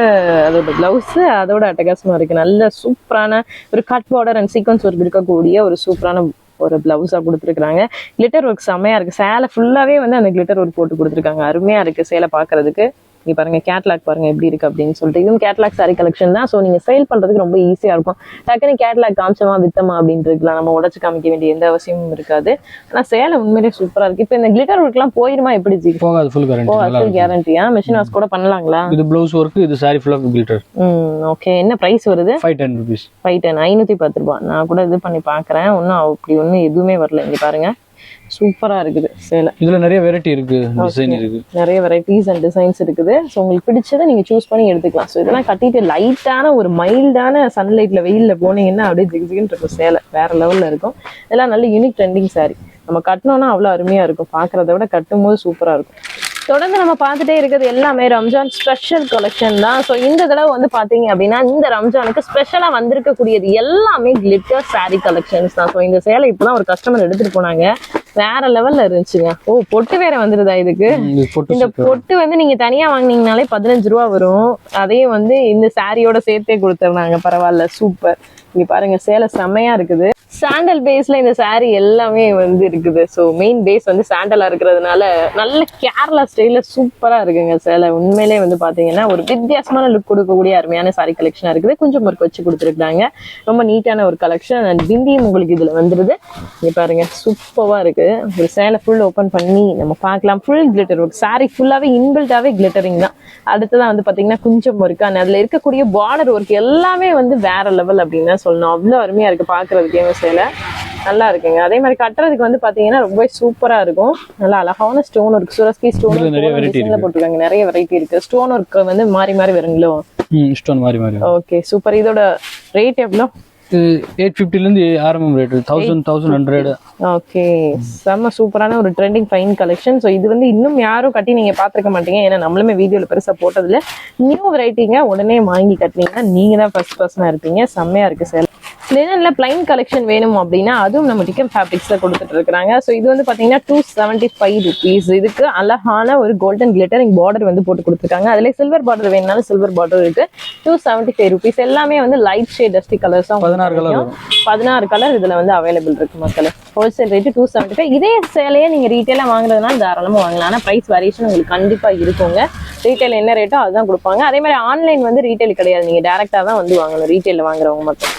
அதோட பிளவுஸ் அதோட அட்டகாசமாக இருக்கு. நல்ல சூப்பரான ஒரு cut border and sequence work இருக்கக்கூடிய ஒரு சூப்பரான ஒரு ப்ளவுஸாக கொடுத்துருக்குறாங்க. கிளிட்டர் ஒர்க் செம்மையா இருக்கு. சேலை ஃபுல்லாவே வந்து அந்த கிளிட்டர் ஒர்க் போட்டு கொடுத்துருக்காங்க. அருமையா இருக்கு சேலை பார்க்குறதுக்கு. இங்க பாருங்க கேட்லாக் பாருங்க எப்படி இருக்கு அப்படின்னு சொல்லிட்டு. இதுவும் கேட்லாக் சாரி கலெக்ஷன் தான். ஸோ நீங்க சேல் பண்றதுக்கு ரொம்ப ஈஸியா இருக்கும். டக்குனு கேட்லாக் காமிச்சமா வித்தமா அப்படின்ட்டு இருக்கலாம் நம்ம உடச்சு காமிக்க வேண்டிய எந்த அவசியமும் இருக்காது. ஆனா சேலை உண்மையிலேயே சூப்பரா இருக்கு. இப்போ இந்த கிளிட்டர் ஒர்க்லாம் போயிருமா? எப்படி ஜி? போகாது ஃபுல் கரண்ட் கேரண்டியா மிஷின் வாஷ் கூட பண்ணலாங்களா? இது ப்ளவுஸ் ஒர்க் இது சாரி ஃபுல்லாக கில்டர் ம் ஓகே என்ன பிரைஸ் வருது? Five ten rupees five ten ஐநூற்றி பத்து ரூபா. நான் கூட இது பண்ணி பார்க்குறேன் ஒன்றும் அப்படி ஒன்றும் எதுவுமே வரல. இங்கே பாருங்க. சூப்பராக இருக்குது சேலை. இதுல நிறைய வெரைட்டி இருக்கு டிசைன் இருக்கு. நிறைய வெரைட்டிஸ் அண்ட் டிசைன்ஸ் இருக்குது. ஸோ உங்களுக்கு பிடிச்சதை நீங்கள் சூஸ் பண்ணி எடுத்துக்கலாம். ஸோ இதெல்லாம் கட்டிட்டு லைட்டான ஒரு மைல்டான சன்லைட்டில் வெயிலில் போனீங்கன்னா அப்படியே ஜிகு ஜிகுன்னு இருக்கும் சேலை. வேற லெவலில் இருக்கும். இதெல்லாம் நல்ல யூனிக் ட்ரெண்டிங் saree. நம்ம கட்டினோம்னா அவ்வளோ அருமையாக இருக்கும். பார்க்குறத விட கட்டும் போது சூப்பராக இருக்கும். தொடர்ந்து நம்ம பார்த்துட்டே இருக்கிறது எல்லாமே ரம்ஜான் ஸ்பெஷல் கலெக்ஷன் தான். ஸோ இந்த தடவை வந்து பார்த்தீங்க அப்படின்னா இந்த ரம்ஜானுக்கு ஸ்பெஷலாக வந்திருக்கக்கூடியது எல்லாமே கிளிட்டர் saree கலெக்ஷன்ஸ் தான். ஸோ இந்த சேலை இப்போ தான் ஒரு கஸ்டமர் எடுத்துட்டு போனாங்க. வேற லெவல்ல இருந்துச்சுங்க. ஓ பொட்டு வேற வந்துருதா இதுக்கு? இந்த பொட்டு வந்து நீங்க தனியா வாங்குனீங்கனாலே பதினஞ்சு ரூபா வரும். அதையும் வந்து இந்த சாரியோட சேர்த்தே கொடுத்துருந்தாங்க. பரவாயில்ல சூப்பர் இங்க பாருங்க சேலை செம்மையா இருக்குது. சாண்டல் பேஸ்ல இந்த saree எல்லாமே வந்து இருக்குது. ஸோ மெயின் பேஸ் வந்து சாண்டலா இருக்கிறதுனால நல்ல கேரளா ஸ்டைல சூப்பரா இருக்குங்க சேலை. உண்மையிலே வந்து பாத்தீங்கன்னா ஒரு வித்தியாசமான லுக் கொடுக்கக்கூடிய அருமையான சாரீ கலெக்ஷனா இருக்குது. கொஞ்சம் ஒர்க் வச்சு கொடுத்துருக்காங்க. ரொம்ப நீட்டான ஒரு கலெக்ஷன் அண்ட் பிந்தியும் உங்களுக்கு இதுல வந்துருது. இங்க பாருங்க சூப்பரா இருக்கு. ஒரு சேலை ஃபுல் ஓபன் பண்ணி நம்ம பார்க்கலாம். ஃபுல் கிளிட்டர் ஒர்க் saree ஃபுல்லாவே இன்பில்டாவே கிளிட்டரிங் தான். அடுத்ததான் வந்து பாத்தீங்கன்னா குஞ்சம் ஒர்க் அண்ட் அதுல இருக்கக்கூடிய பார்டர் ஒர்க் எல்லாமே வந்து வேற லெவல் அப்படின்னு தான் சொல்லணும். அவ்வளவு அருமையா இருக்கு பாக்குறதுக்கே. சேலை நல்லா இருக்குங்க. அதே மாதிரி கட்டுறதுக்கு வந்து பாத்தீங்கன்னா ரொம்ப சூப்பரா இருக்கும். நல்லா அழகான ஸ்டோன் ஒர்க் சுரஸ்கி ஸ்டோன். போட்டிருக்காங்க. நிறைய வெரைட்டி இருக்கு. ஸ்டோன் ஒர்க் வந்து மாறி மாறி வருங்களோ? ஸ்டோன் மாதிரி மாதிரி ஓகே சூப்பர் இதோட ரேட் எவ்வளோ? எயிட் ஃபிஃப்டிலேருந்து ஆரம்பம் rate thousand thousand hundred okay செம்ம சூப்பரான ஒரு ட்ரெண்டிங் ஃபைன் கலெக்ஷன் ஸோ இது வந்து இன்னும் யாரும் கட்டி நீங்க பார்த்துருக்க மாட்டீங்க. ஏன்னா நம்மளுமே வீடியோல பெருசா போட்டதுல நியூ வெரைட்டிங்க உடனே வாங்கி கட்டினீங்கன்னா நீங்க தான் ஃபர்ஸ்ட் பர்சனா இருப்பீங்க. செம்மையா இருக்கு சேல் லினன்ல பிளைன் கலெக்ஷன் வேணும் அப்படின்னா அதுவும் நம்ம டிக்கம் ஃபேப்ரிக்ஸ்ல கொடுத்துட்டு இருக்காங்க ஸோ இது வந்து பாத்தீங்கன்னா டூ செவன்டி ஃபைவ் ருபீஸ் இதுக்கு அழகான ஒரு கோல்டன் கிளிட்டரிங் பார்டர் வந்து போட்டு கொடுத்துருக்காங்க. அதுல சில்வர் பார்டர் வேணும்னாலும் சில்வர் பார்டர் இருக்கு. டூ செவன்டி ஃபைவ் ருபீஸ் எல்லாமே வந்து லைட் ஷேட் டஸ்டி கலர்ஸ் பதினாறு கலர் இதுல வந்து அவைலபிள் இருக்கு மக்களே. Wholesale rate two seventy five இதே சேலையே நீங்க ரீட்டைலா வாங்குறதுனால தாராளமா வாங்கலாம். ஆனா பிரைஸ் வேரியேஷன் உங்களுக்கு கண்டிப்பா இருக்குங்க. ரீட்டைல் என்ன ரேட்டோ அதுதான் கொடுப்பாங்க. அதே மாதிரி ஆன்லைன் வந்து ரீட்டைல் கிடையாது. நீங்க டேரக்டா தான் வந்து வாங்கணும். ரீட்டைல்ல வாங்குறவங்க மட்டும்.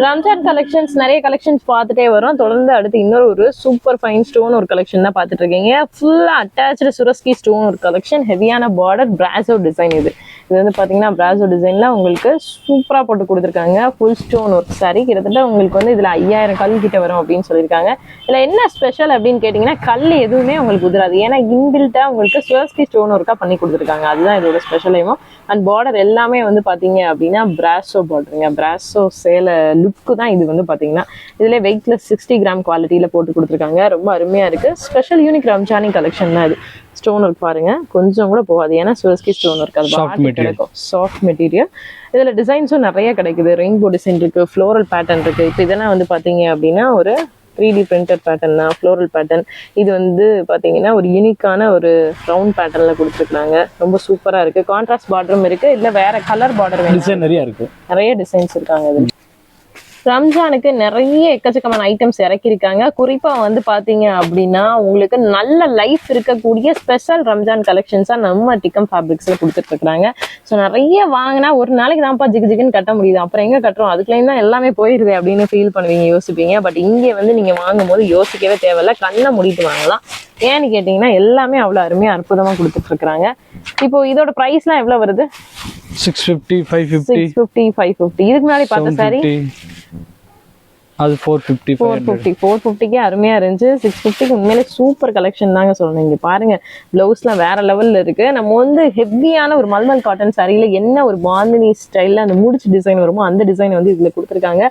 ரம்ஜான் கலெக்ஷன்ஸ் நிறைய கலெக்ஷன்ஸ் பார்த்துட்டே வரோம். தொடர்ந்து அடுத்து இன்னொரு ஒரு சூப்பர் ஃபைன் ஸ்டோன் ஒரு கலெக்ஷன் தான் பார்த்துட்டு இருக்கீங்க. ஃபுல்லா அட்டாச்சு சுரஸ்கி ஸ்டோன் ஒரு கலெக்ஷன் ஹெவியான பார்டர் பிராசோ டிசைன் இது. இது வந்து பார்த்தீங்கன்னா பிராசோ டிசைனில் உங்களுக்கு சூப்பராக போட்டு கொடுத்துருக்காங்க. ஃபுல் ஸ்டோன் ஒர்க் சாரி கிட்டத்தட்ட உங்களுக்கு வந்து இதில் ஐயாயிரம் கல் கிட்ட வரும் அப்படின்னு சொல்லியிருக்காங்க. இதில் என்ன ஸ்பெஷல் அப்படின்னு கேட்டிங்கன்னா கல் எதுவுமே உங்களுக்கு உதிராது. ஏன்னா இன்பில்ட்டாக உங்களுக்கு சுவஸ்கி ஸ்டோன் ஒர்க்காக பண்ணி கொடுத்துருக்காங்க. அதுதான் இதோட ஸ்பெஷலையும் அண்ட் பார்டர் எல்லாமே வந்து பார்த்தீங்க அப்படின்னா பிராசோ பார்டருங்க பிராசோ சேலை லுக்கு தான் இது வந்து பார்த்தீங்கன்னா இதில் வெயிட்லெஸ் சிக்ஸ்டி கிராம் குவாலிட்டியில் போட்டு கொடுத்துருக்காங்க. ரொம்ப அருமையாக இருக்குது ஸ்பெஷல் யூனிக் ரம்ஜானி கலெக்ஷன் தான் இது. ஸ்டோன் ஒர்க் பாருங்க. கொஞ்சம் கூட போகாது. ஏன்னா சுவஸ்கி ஸ்டோன் material. கிடைக்கும். சாஃப்ட் மெட்டீரியல் இதுல டிசைன்ஸும் நிறைய கிடைக்குது. ரெயின்போ டிசைன் இருக்கு ஃப்ளோரல் பேட்டர்ன் இருக்கு. இப்போ இதெல்லாம் வந்து பாத்தீங்க அப்படின்னா ஒரு த்ரீ டி பிரிண்டட் பேட்டர்ன் தான். ஃப்ளோரல் பேட்டர்ன் இது வந்து பாத்தீங்கன்னா ஒரு யூனிக்கான ஒரு ரவுண்ட் பேட்டர்ன்ல கொடுத்துருக்காங்க. ரொம்ப சூப்பரா இருக்கு. கான்ட்ராஸ்ட் பார்டரும் இருக்கு. இல்ல வேற கலர் பார்டர் டிசைன் நிறைய இருக்கு. நிறைய டிசைன்ஸ் இருக்காங்க இதுல. ரம்ஜானுக்கு நிறைய எக்கச்சக்கமான ஐட்டம்ஸ் இறக்கியிருக்காங்க. குறிப்பா வந்து பாத்தீங்க அப்படின்னா உங்களுக்கு நல்ல லைஃப் இருக்கக்கூடிய ஸ்பெஷல் ரம்ஜான் கலெக்ஷன்ஸா நம்ம டிக்கம் ஃபேப்ரிக்ஸ்ல கொடுத்துட்ருக்குறாங்க. ஸோ நிறைய வாங்கினா ஒரு நாளைக்கு தான்ப்பா ஜிகு ஜிகுன்னு கட்ட முடியுது. அப்புறம் எங்க கட்டுறோம்? அதுக்குலேயும் தான் எல்லாமே போயிருது அப்படின்னு ஃபீல் பண்ணுவீங்க யோசிப்பீங்க. பட் இங்கே வந்து நீங்க வாங்கும் போது யோசிக்கவே தேவையில்ல. கண்ணை மூடிட்டு வாங்கலாம். ஏன்னு கேட்டீங்கன்னா எல்லாமே அவ்வளோ அருமையாக அற்புதமா கொடுத்துட்டு இருக்கிறாங்க இப்போ இதோட ப்ரைஸ்லாம் எவ்வளவு வருது? Six fifty five fifty fifty five fifty இதுக்கு முன்னாடி பார்த்த சாரி அது four fifty four fifty four ஃபிஃப்டிக்கே அருமையா இருந்துச்சு. சிக்ஸ் ஃபிஃப்டிக்கு உண்மையிலே சூப்பர் கலெக்ஷன் தாங்க சொல்லணும். இங்க பாருங்க பிளவுஸ்லாம் வேற லெவல்ல இருக்கு. நம்ம வந்து ஹெவியான ஒரு மல்மல் காட்டன் சாரியில என்ன ஒரு பாந்தினி ஸ்டைல்ல அந்த முடிச்சு டிசைன் வருமோ அந்த டிசைன் வந்து இதுல கொடுத்துருக்காங்க.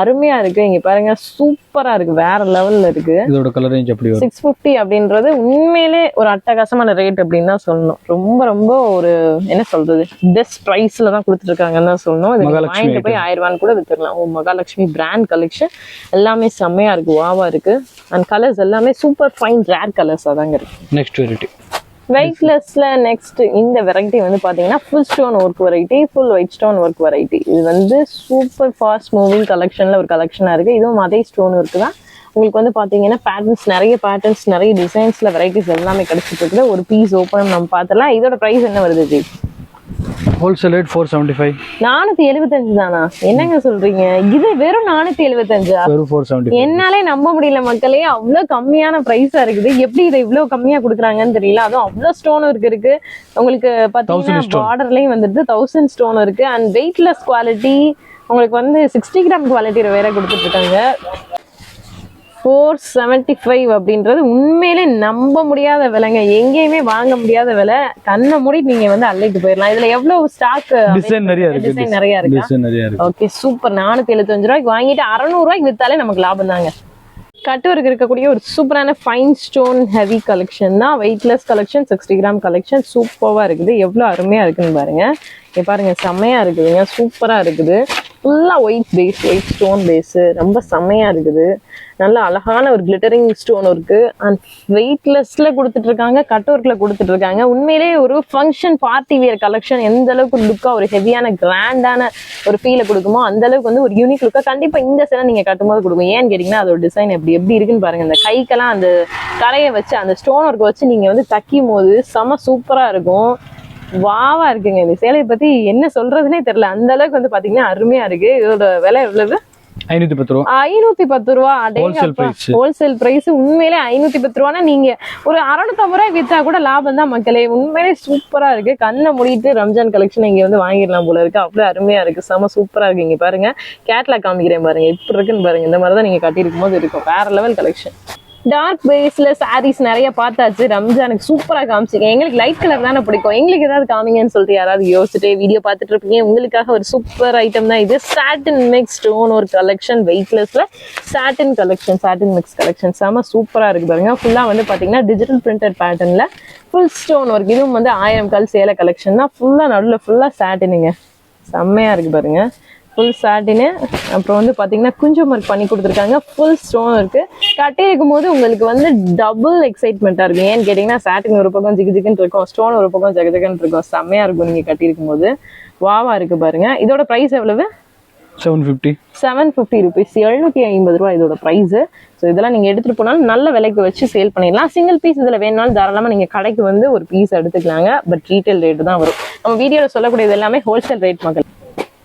அருமையா இருக்கு. இங்க பாருங்க சூப்பரா இருக்கு. வேற லெவல்ல இருக்கு. இதோட கலர் ரேஞ்ச் அப்படி சிக்ஸ் ஃபிஃப்டி அப்படின்றது உண்மையிலே ஒரு அட்டகாசமான ரேட் அப்படின்னு தான் சொல்லணும். ரொம்ப ரொம்ப ஒரு என்ன சொல்றது பெஸ்ட் ப்ரைஸ்ல தான் கொடுத்துட்டு இருக்காங்கன்னு தான் சொல்லணும். இது வாங்கிட்டு போய் ஆயிரம் ரூபான்னு கூட வித்துடலாம். ஓ மகாலட்சுமி பிராண்ட் கலெக்ஷன் எல்லாமே செம்மையா இருக்கு வாவா இருக்கு. அண்ட் கலர்ஸ் எல்லாமே சூப்பர் ஃபைன் ரேர் கலர்ஸ் தாங்க இருக்கு. நெக்ஸ்ட் வெரைட்டி வெயிட்லெஸ்ல நெக்ஸ்ட் இந்த வெரைட்டி வந்து பாத்தீங்கன்னா full stone work variety full white stone work variety இது வந்து சூப்பர் ஃபாஸ்ட் மூவிங் கலெக்ஷன்ல ஒரு கலெக்ஷனா இருக்கு. இதுவும் அதே ஸ்டோன் ஒர்க் தான். உங்களுக்கு வந்து பாத்தீங்கன்னா பேட்டர்ன்ஸ் நிறைய பேட்டர்ன்ஸ் நிறைய டிசைன்ஸ்ல வெரைட்டிஸ் எல்லாமே கிடைச்சிட்டு இருக்குது. ஒரு பீஸ் ஓப்பன் நம்ம பார்த்தலாம் இதோட பிரைஸ் என்ன வருது ji? Wholesale rate four seventy five நானூத்தி எழுபத்தஞ்சு தானா? என்னங்க சொல்றீங்க? இது வெறும் நானூத்தி எழுபத்தஞ்சா வெறும் ஃபோர் செவன்ட்டி என்னாலே நம்ப முடியல மக்களே. அவ்வளவு கம்மியான பிரைஸா இருக்குது. எப்படி இதை இவ்வளவு கம்மியா கொடுக்குறாங்கன்னு தெரியல. அதுவும் அவ்வளவு ஸ்டோன் ஒர்க் இருக்கு உங்களுக்கு பாத்தீங்கன்னா stone. பார்டர்லயும் வந்துட்டு தௌசண்ட் ஸ்டோன் இருக்கு. அண்ட் வெயிட்லெஸ் குவாலிட்டி உங்களுக்கு வந்து சிக்ஸ்டி கிராம் குவாலிட்டியில வேற கொடுத்துட்டு இருக்காங்க. ஃபோர் செவன்ட்டி ஃபைவ் அப்படின்றது உண்மையிலே நம்ப முடியாத விலைங்க. எங்கேயுமே வாங்க முடியாத விலை. கண்ணை மூடி நீங்க வந்து அள்ளிட்டு போயிடலாம். இதுல எவ்வளவு ஸ்டாக் டிசைன் நிறைய இருக்கு. டிசைன் நிறைய இருக்கு? ஓகே சூப்பர் நானூத்தி எழுபத்தஞ்சு ரூபாய்க்கு வாங்கிட்டு அறநூறு ரூபாய்க்கு வித்தாலே நமக்கு லாபம் தாங்க. கட்டுவருக்கு இருக்கக்கூடிய ஒரு சூப்பரான ஃபைன் ஸ்டோன் ஹெவி கலெக்ஷன் தான். Weightless collection sixty gram collection சூப்பராக இருக்குது. எவ்வளோ அருமையா இருக்குன்னு பாருங்க. இங்க பாருங்க செம்மையா இருக்குதுங்க. சூப்பரா இருக்குது. ஃபுல்லாக white base white stone base ரொம்ப செம்மையாக இருக்குது. நல்ல அழகான ஒரு கிளிட்டரிங் ஸ்டோன் இருக்கு. அண்ட் வெயிட்லெஸ்ல கொடுத்துட்டு இருக்காங்க கட் ஒர்க்ல கொடுத்துட்டு இருக்காங்க உண்மையிலேயே ஒரு ஃபங்க்ஷன் பார்ட்டி வியர் கலெக்ஷன் எந்த அளவுக்கு லுக்கா ஒரு ஹெவியான கிராண்டான ஒரு ஃபீலை கொடுக்குமோ அந்த அளவுக்கு வந்து ஒரு யூனிக் லுக்கா கண்டிப்பா இந்த சேலை நீங்க கட்டும்போது கொடுக்கும் ஏன்னு கேட்டீங்கன்னா அதோட டிசைன் எப்படி எப்படி இருக்குன்னு பாருங்க. இந்த கைக்கெல்லாம் அந்த கரையை வச்சு அந்த ஸ்டோன் ஒர்க் வச்சு நீங்க வந்து தைக்கும் போது செம சூப்பரா இருக்கும். வாவா இருக்குங்க இந்த சேலையை பத்தி என்ன சொல்றதுனே தெரியல. அந்த அளவுக்கு வந்து பாத்தீங்கன்னா அருமையா இருக்கு. இதோட விலை எவ்வளவு? ஐநூற்றி பத்து ரூபா. ஐநூத்தி பத்து ரூபா. ஹோல்சேல் பிரைஸ் உண்மையிலே ஐநூத்தி பத்து ரூபானா நீங்க ஒரு அறுநூத்தம்பது ரூபாய் வித்தா கூட லாபம் தான் மக்களே. உண்மையிலே சூப்பரா இருக்கு. கண்ணை மூடிட்டு ரம்ஜான் கலெக்ஷன் இங்க வந்து வாங்கிடலாம் போல இருக்கு. அவ்வளவு அருமையா இருக்கு. செம சூப்பரா இருக்கு. இங்க பாருங்க. கேட்லாக் காமிக்கிறேன் பாருங்க. இப்படி இருக்குன்னு பாருங்க. இந்த மாதிரி தான் நீங்க கட்டியிருக்கும் போது இருக்கும். வேற லெவல் கலெக்ஷன் டார்க் பேஸ்ல சாரீஸ் நிறைய பார்த்தாச்சு. ரம்ஜானுக்கு சூப்பரா காமிச்சிங்க எங்களுக்கு லைட் கலர் தானே பிடிக்கும். எங்களுக்கு ஏதாவது காமிங்கன்னு சொல்லிட்டு யாராவது யோசிச்சுட்டு வீடியோ பார்த்துட்டு இருப்பீங்க. உங்களுக்காக ஒரு சூப்பர் ஐட்டம் தான் இது. சாட்டின் மிக்ஸ் ஸ்டோன் ஒரு collection வெயிட்லெஸ்ல satin collection satin mix collection செம சூப்பரா இருக்கு பாருங்க. ஃபுல்லா வந்து பாத்தீங்கன்னா டிஜிட்டல் பிரிண்டட் பேட்டர்ன்ல ஃபுல் ஸ்டோன் ஒர்க் இதுவும் வந்து ஆயிரம் கால் சேலை கலெக்ஷன் தான். ஃபுல்லா நடுவில் ஃபுல்லா சாட்டினுங்க செம்மையா இருக்கு பாருங்க. ஃபுல் சாட்டினு அப்புறம் வந்து பாத்தீங்கன்னா குஞ்சம் ஒர்க் பண்ணி கொடுத்துருக்காங்க. ஃபுல் ஸ்டோன் இருக்கு. கட்டி இருக்கும் போது உங்களுக்கு வந்து டபுள் எக்ஸைட்மெண்ட்டாக இருக்கும். ஏன்னு கேட்டிங்கன்னா சாட்டின் ஒரு பக்கம் ஜிகு ஜிகுன்னு இருக்கும் ஸ்டோன் ஒரு பக்கம் ஜக ஜகன்னு இருக்கும். செம்மையா இருக்கும் நீங்க கட்டியிருக்கும் போது வாவா இருக்கு பாருங்க. இதோட ப்ரைஸ் எவ்வளவு? Seven fifty seven fifty rupees எழுநூத்தி ஐம்பது ரூபா இதோட ப்ரைஸ் ஸோ இதெல்லாம் நீங்க எடுத்துட்டு போனாலும் நல்ல விலைக்கு வச்சு சேல் பண்ணிடலாம். சிங்கிள் பீஸ் இதுல வேணும்னாலும் தாராளமா நீங்க கடைக்கு வந்து ஒரு பீஸ் எடுத்துக்கலாங்க. பட் ரீட்டைல் ரேட்டு தான் வரும். நம்ம வீடியோல சொல்லக்கூடியது எல்லாமே ஹோல்சேல் ரேட் மக்கள்.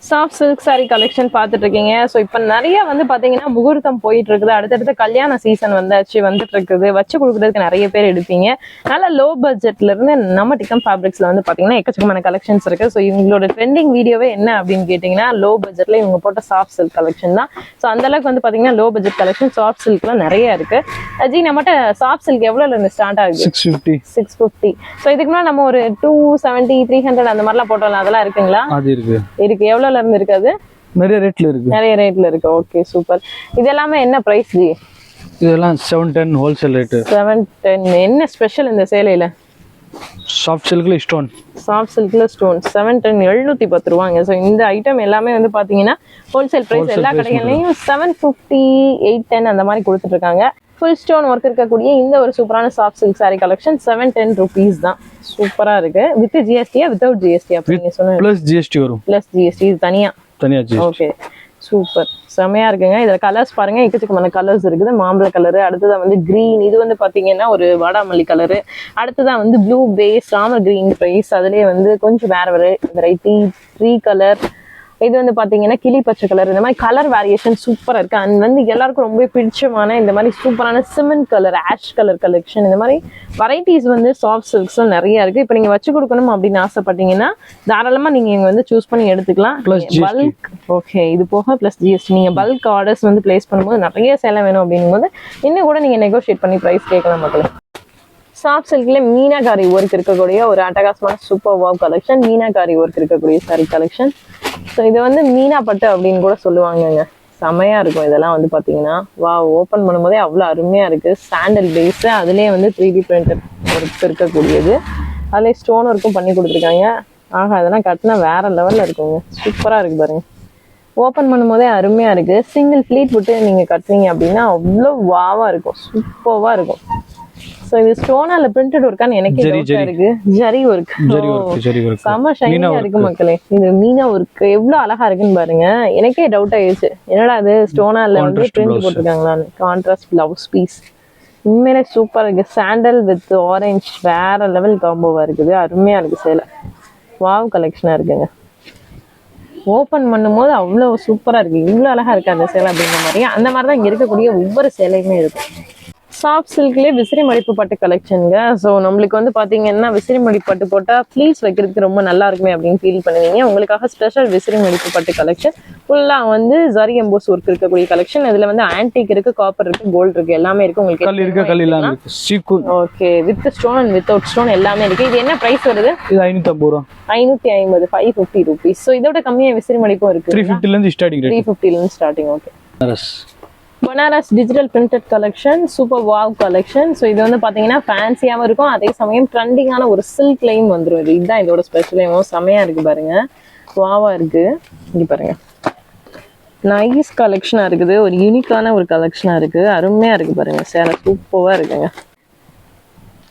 சாஃப்ட் சில்க் saree கலெக்ஷன் பார்த்துட்டு இருக்கீங்க ஸோ இப்போ நிறைய வந்து பாத்தீங்கன்னா முகூர்த்தம் போயிட்டு இருக்குது அடுத்தடுத்த கல்யாண சீசன் வந்தாச்சு வந்துட்டு இருக்குது வச்சு கொடுக்குறதுக்கு நிறைய பேர் எடுப்பீங்க. நல்ல லோ பட்ஜெட்ல இருந்து நம்ம டிக்கம் ஃபேப்ரிக்ஸ்ல வந்து பாத்தீங்கன்னா எக்கச்சக்கமான கலெக்ஷன்ஸ் இருக்கு. ஸோ இவங்களோட ட்ரெண்டிங் வீடியோவே என்ன அப்படின்னு கேட்டிங்கன்னா லோ பட்ஜெட்ல இவங்க போட்ட சாஃப்ட் சில்க் கலெக்ஷன் தான். ஸோ அந்த அளவுக்கு வந்து பாத்தீங்கன்னா லோ பட்ஜெட் கலெக்ஷன் சாஃப்ட் சில்க்லாம் நிறைய இருக்கு. அஜி நம்மகிட்ட சாஃப்ட் சில்க் எவ்வளோல இருந்து ஸ்டார்ட் ஆகுது? Six fifty six fifty so இதுக்கு நம்ம ஒரு டூ செவன்ட்டி த்ரீ ஹண்ட்ரட் அந்த மாதிரிலாம் போட்டோம்ல அதெல்லாம் இருக்குங்களா? அது இருக்கு. இருக்கு. எவ்வளோல இருந்து இருக்காது நிறைய ரேட்ல இருக்கு. நிறைய ரேட்ல இருக்கு. ஓகே சூப்பர் இது எல்லாமே என்ன பிரைஸ் ஜி? இதெல்லாம் seven ten wholesale rate seven ten என்ன ஸ்பெஷல் இந்த சேலையில? சாஃப்ட் சில்க்ல ஸ்டோன் சாஃப்ட் சில்க்ல ஸ்டோன் செவன் டென் எழுநூத்தி பத்து ரூபாங்க. ஸோ இந்த ஐட்டம் எல்லாமே வந்து பாத்தீங்கன்னா ஹோல்சேல் பிரைஸ் எல்லா கடைகள்லையும் செவன் ஃபிஃப்டி எயிட் டென் அந்த மாதிரி கொடுத்துட்டு இருக்காங்க. ஃபுல் ஸ்டோன் ஒர்க் இருக்கக்கூடிய இந்த ஒரு சூப்பரான soft silk saree collection seven ten rupees தான். சூப்பரா இருக்கு. வித் ஜிஎஸ்டியா வித்தவுட் ஜிஎஸ்டி அப்படிங்க சொன்ன ப்ளஸ் ஜிஎஸ்டி வரும். பிளஸ் ஜிஎஸ்டி இது தனியா? தனியா ஓகே சூப்பர். செமையா இருக்குங்க. இதுல கலர்ஸ் பாருங்க. எக்கச்சக்கமான கலர்ஸ் இருக்குது. மாம்பழ கலரு அடுத்ததா வந்து கிரீன் இது வந்து பாத்தீங்கன்னா ஒரு வாடாமல்லி கலரு அடுத்ததா வந்து blue base Ramar green price அதுலயே வந்து கொஞ்சம் வேற வேற வெரைட்டி ட்ரீ கலர் இது வந்து பாத்தீங்கன்னா கிளி பச்சை கலர் இந்த மாதிரி கலர் வேரியேஷன் சூப்பரா இருக்கு. அண்ட் வந்து எல்லாருக்கும் ரொம்ப பிடிச்சமான இந்த மாதிரி சூப்பரான cement colour ash colour collection இந்த மாதிரி வெரைட்டிஸ் வந்து சாஃப்ட் சில்க்ஸும் நிறைய இருக்கு. இப்போ நீங்க வச்சு கொடுக்கணும் அப்படின்னு ஆசைப்பட்டீங்கன்னா தாராளமா நீங்க இங்க வந்து சூஸ் பண்ணி எடுத்துக்கலாம். GST. பல்க் ஓகே இது போக ப்ளஸ் ஜிஎஸ்டி நீங்க பல்க் ஆர்டர்ஸ் வந்து பிளேஸ் பண்ணும்போது நிறைய சேலை வேணும் அப்படிங்கும்போது இன்னும் கூட நீங்க நெகோஷியேட் பண்ணி ப்ரைஸ் கேட்கலாம் மக்களே. சாஃப்ட் சில்க்ல மீனாகாரி ஒர்க் இருக்கக்கூடிய ஒரு அட்டகாசமான super wow collection meenakari work இருக்கக்கூடிய சாரி கலெக்ஷன் ஸோ இது வந்து மீனா பட்டு அப்படின்னு கூட சொல்லுவாங்கங்க. செமையா இருக்கும் இதெல்லாம் வந்து பார்த்தீங்கன்னா வா ஓப்பன் பண்ணும்போதே அவ்வளோ அருமையா இருக்கு. சாண்டல் பேஸு அதுலேயே வந்து த்ரீ டி பிரிண்டர் ஒர்க் இருக்கக்கூடியது. அதுலேயே ஸ்டோன் ஒர்க்கும் பண்ணி கொடுத்துருக்காங்க. ஆஹா அதெல்லாம் கட்டினா வேற லெவலில் இருக்குங்க. சூப்பராக இருக்கு பாருங்க. ஓப்பன் பண்ணும்போதே அருமையா இருக்கு. சிங்கிள் ப்ளீட் விட்டு நீங்க கட்டுறீங்க அப்படின்னா அவ்வளோ வாவா இருக்கும். சூப்பர்வா இருக்கும். ஸோ இது ஸ்டோனால பிரிண்டட் ஒர்க்கான்னு எனக்கு ஜரி. இருக்கு. Zari work zari work zari work செம work. இருக்கு மக்களே. இது மீனா ஒர்க் எவ்வளவு அழகா இருக்குன்னு பாருங்க. எனக்கே டவுட் ஆயிடுச்சு என்னடா அது ஸ்டோனால வந்து பிரிண்ட். போட்டிருக்காங்களான்னு. கான்ட்ராஸ்ட் பிளவுஸ் பீஸ் உண்மையிலே சூப்பரா இருக்கு. சாண்டல் வித் ஆரஞ்சு வேற லெவல் காம்போவா இருக்குது. அருமையா இருக்கு சேலை. வாவ் கலெக்ஷனா இருக்குங்க. ஓப்பன் பண்ணும்போது அவ்வளோ சூப்பரா இருக்கு. இவ்வளோ அழகா இருக்கு அந்த சேலை அப்படிங்கிற மாதிரி அந்த மாதிரி தான் இங்க இருக்கக்கூடிய ஒவ்வொரு சேலையுமே இருக்கு சாஃப்ட் சில்க்லேயே விசிறி மடிப்பு பட்டு கலெக்ஷனுங்க ஸோ நம்மளுக்கு வந்து பார்த்தீங்கன்னா விசிறி மடிப்பு பட்டு போட்டால் ப்ளீஸ் வைக்கிறதுக்கு ரொம்ப நல்லா இருக்குமே அப்படின்னு ஃபீல் பண்ணுவீங்க. உங்களுக்காக ஸ்பெஷல் விசிறி மடிப்பு பட்டு கலெக்ஷன் ஃபுல்லாக வந்து ஜரி எம்போஸ் ஒர்க் இருக்கக்கூடிய கலெக்ஷன் இதில் வந்து ஆன்டிக் இருக்கு காப்பர் இருக்கு கோல்டு இருக்கு. எல்லாமே இருக்கு. உங்களுக்கு okay with stone and without stone எல்லாமே இருக்கு. இது என்ன பிரைஸ் வருது? இது ஐநூத்தி ஐம்பது ரூபா. ஐநூத்தி ஐம்பது ஃபைவ் ஃபிஃப்டி ருபீஸ் ஸோ இதோட கம்மியாக விசிறி மடிப்பும் இருக்கு த்ரீ ஃபிஃப்டில இருந்து starting three ஃபிஃப்டிலேருந்து starting okay Banaras digital printed collection super wow collection so இது வந்து பார்த்தீங்கன்னா ஃபேன்சியாகவும் இருக்கும். அதே சமயம் ட்ரெண்டிங்கான ஒரு சில்க்லையும் வந்துடும் இது இதுதான் இதோட ஸ்பெஷலையும் செமையாக இருக்குது பாருங்க. வாவாக இருக்குது இங்கே பாருங்கள் நைஸ் கலெக்ஷனாக இருக்குது. ஒரு யூனிக்கான ஒரு கலெக்ஷனாக இருக்குது அருமையாக இருக்குது பாருங்க. சேலை சூப்பராக இருக்குங்க.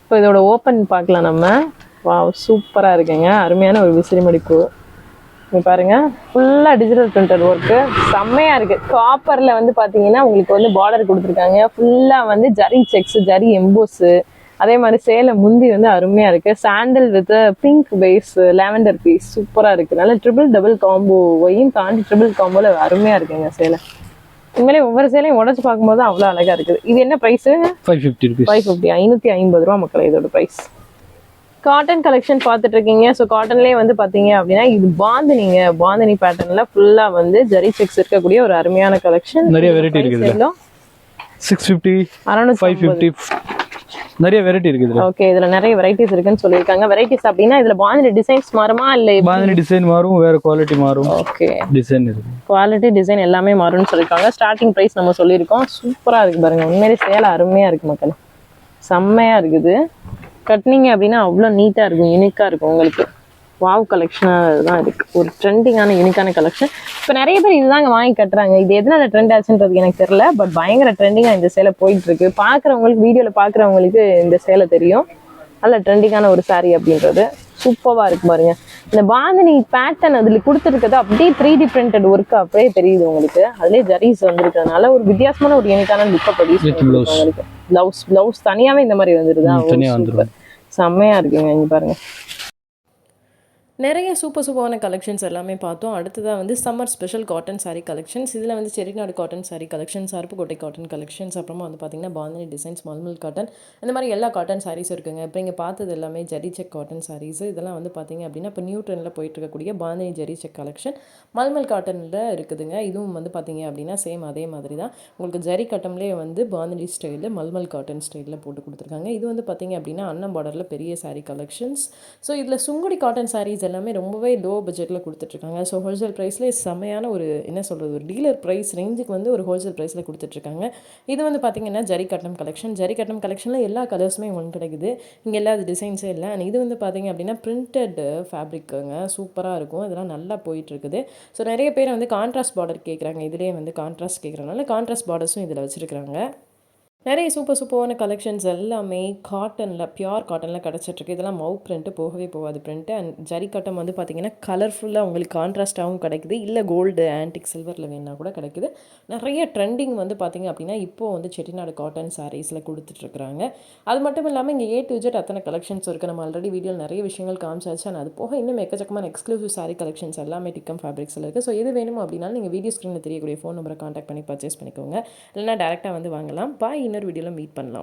இப்போ இதோட ஓப்பன் பார்க்கலாம் நம்ம. வாவ் சூப்பராக இருக்குங்க. அருமையான ஒரு விசிறி இங்க பாருங்க. ஃபுல்லா டிஜிட்டல் பிரிண்டட் ஒர்க்கு செம்மையா இருக்கு. காப்பர்ல வந்து பாத்தீங்கன்னா உங்களுக்கு வந்து பார்டர் கொடுத்துருக்காங்க. ஃபுல்லா வந்து ஜரி செக்ஸ் ஜரி எம்போஸ் அதே மாதிரி சேலை முந்தி வந்து அருமையா இருக்கு. Sandal with pink base lavender piece சூப்பரா இருக்கு. நல்ல ட்ரிபிள் டபுள் காம்போவையும் தாண்டி ட்ரிபிள் காம்போல அருமையா இருக்குங்க சேலை. உண்மையிலே ஒவ்வொரு சேலையும் உடச்சு பார்க்கும்போது அவ்வளோ அழகா இருக்குது. இது என்ன price five fifty five fifty ஐநூற்றி ஐம்பது ரூபா மக்கள் இதோட ப்ரைஸ் காட்டன் கலெக்ஷன் பார்த்துட்டு இருக்கீங்க ஸோ காட்டன்லேயே வந்து பார்த்தீங்க அப்படின்னா இது பாந்தினிங்க. பாந்தினி பேட்டர்னில் ஃபுல்லாக வந்து ஜரி செக்ஸ் இருக்கக்கூடிய ஒரு அருமையான கலெக்ஷன் நிறைய variety இருக்குது. சிக்ஸ் ஃபிஃப்டி அறநூத்தி ஃபைவ் ஃபிஃப்டி நிறைய வெரைட்டி இருக்குது ஓகே இதுல நிறைய வெரைட்டிஸ் இருக்குன்னு சொல்லியிருக்காங்க. வெரைட்டிஸ் அப்படின்னா இதுல பாந்தினி டிசைன்ஸ் மாறுமா இல்ல பாந்தினி டிசைன் மாறும் வேற குவாலிட்டி மாறும். ஓகே டிசைன் இருக்கு. குவாலிட்டி டிசைன் எல்லாமே மாறும்னு சொல்லியிருக்காங்க. ஸ்டார்டிங் ப்ரைஸ் நம்ம சொல்லியிருக்கோம். சூப்பரா இருக்கு பாருங்க. உண்மையிலே சேலை அருமையா இருக்கு மக்கள். செம்மையா இருக்குது. கட்டினீங்க அப்படின்னா அவ்வளோ நீட்டா இருக்கும் யூனிக்கா இருக்கும் உங்களுக்கு. வாவ் கலெக்ஷனாக தான் இருக்கு. ஒரு ட்ரெண்டிங்கான யூனிக்கான கலெக்ஷன் இப்போ நிறைய பேர் இதுதாங்க வாங்கி கட்டுறாங்க. இது எதனால ட்ரெண்ட் ஆச்சுன்றது எனக்கு தெரியல. பட் பயங்கர ட்ரெண்டிங்காக இந்த சேலை போயிட்டு இருக்கு பார்க்குறவங்களுக்கு வீடியோவில் பார்க்குறவங்களுக்கு இந்த சேலை தெரியும். நல்ல ட்ரெண்டிங்கான ஒரு saree அப்படின்றது. சூப்பராக இருக்கு பாருங்க. இந்த பாந்தினி பேட்டர்ன் அதில் கொடுத்துருக்கிறது அப்படியே த்ரீ டி பிரிண்டட் ஒர்க் அப்படியே தெரியுது உங்களுக்கு. அதுலேயே ஜரீஸ் வந்திருக்கிறதுனால ஒரு வித்தியாசமான ஒரு யூனிக்கான லுக்கை blouse. உங்களுக்கு. ப்ளவுஸ் ப்ளவுஸ் தனியாவே இந்த மாதிரி வந்துருதா? செம்மையா இருக்குங்க இங்க பாருங்க. நிறைய சூப்பர் சூப்பரான கலெக்ஷன்ஸ் எல்லாமே பார்த்தோம். அடுத்ததாக வந்து summer special cotton sari collections இதில் வந்து Chettinad cotton sari collections Aruppukottai cotton collections அப்புறமா வந்து பார்த்தீங்கன்னா பாந்தினி டிசைன்ஸ் மல்மல் காட்டன் இந்த மாதிரி எல்லா காட்டன் சாரீஸும் இருக்குங்க. இப்போ இங்கே பார்த்தது எல்லாமே ஜரி செக் காட்டன் சாரீஸ் இதெல்லாம் வந்து பார்த்தீங்க அப்படின்னா இப்போ நியூ ட்ரெண்டில் போயிட்டு இருக்கக்கூடிய பாந்தினி ஜரி செக் கலெக்ஷன் மல்மல் காட்டனில் இருக்குதுங்க. இதுவும் வந்து பார்த்திங்க அப்படின்னா சேம் அதே மாதிரி தான் உங்களுக்கு ஜரி கட்டம்லேயே வந்து பாந்தினி ஸ்டைலில் மல்மல் காட்டன் ஸ்டைலில் போட்டு கொடுத்துருக்காங்க. இது வந்து பார்த்திங்க அப்படின்னா அன்னம் பார்டரில் பெரிய சாரீ கலெக்ஷன்ஸ் ஸோ இதில் சுங்குடி காட்டன் சாரீஸ் எல்லாமே ரொம்பவே லோ பட்ஜெட்டில் கொடுத்துட்ருக்காங்க. ஸோ ஹோல்சேல் ப்ரைஸ்லேயே செமையான ஒரு என்ன சொல்கிறது ஒரு டீலர் ப்ரைஸ் ரேஞ்சுக்கு வந்து ஒரு ஹோல்சேல் ப்ரைஸில் கொடுத்துட்ருக்காங்க. இது வந்து பார்த்திங்கன்னா ஜரி கட்டம் கலெக்ஷன் ஜரி கட்டம் கலெக்ஷனில் எல்லா கலர்ஸுமே உங்களுக்கு கிடைக்குது. இங்கே எல்லா டிசைன்ஸே இல்லை. அண்ட் இது வந்து பார்த்தீங்க அப்படின்னா பிரிண்டட் ஃபேப்ரிக்குங்க சூப்பராக இருக்கும். இதெல்லாம் நல்லா போயிட்டுருக்குது ஸோ நிறைய பேர் வந்து கான்ட்ராஸ்ட் பார்டர் கேட்குறாங்க இதுலேயே வந்து கான்ட்ராஸ்ட் கேட்குறனால கான்ட்ராஸ்ட் பார்டர்ஸும் இதில் வச்சுருக்காங்க நிறைய சூப்பர் சூப்பரான கலெக்ஷன்ஸ் எல்லாமே காட்டனில் பியூர் காட்டனில் கிடச்சிட்ருக்கு இதெல்லாம் மவு பிரிண்ட்டு போகவே போகாது பிரிண்ட்டு அண்ட் ஜரி கட்டம் வந்து பார்த்தீங்கன்னா கலர்ஃபுல்லாக உங்களுக்கு கான்ட்ராஸ்ட்டாகவும் கிடைக்குது. இல்லை கோல்டு ஆன்டிக் சில்வரில் வேணால் கூட கிடைக்குது. நிறைய ட்ரெண்டிங் வந்து பார்த்திங்க அப்படின்னா இப்போது வந்து செட்டிநாடு காட்டன் சாரீஸில் கொடுத்துட்ருக்குறாங்க அது மட்டும் இல்லாமல் இங்கே ஏ டு ஜெட் அத்தனை கலெக்ஷன்ஸ் இருக்குது நம்ம ஆல்ரெடி வீடியோவில் நிறைய விஷயங்கள் காமிச்சாச்சு. அண்ட் அது போக இன்னும் எக்கச்சக்கமான எக்ஸ்க்ளூசிவ் சாரி கலெக்ஷன்ஸ் எல்லாமே டிக்கம் ஃபேப்ரிக்ஸில் இருக்குது ஸோ எது வேணுமோ அப்படின்னாலும் நீங்கள் வீடியோ ஸ்க்ரீனில் தெரியக்கூடிய ஃபோன் நம்பரை காண்டாக்ட் பண்ணி பர்ச்சேஸ் பண்ணிக்கோங்க. இல்லைனா டேரெக்டாக வந்து வாங்கலாம். பாய் இன்னொரு வீடியோவில் மீட் பண்ணலாம்.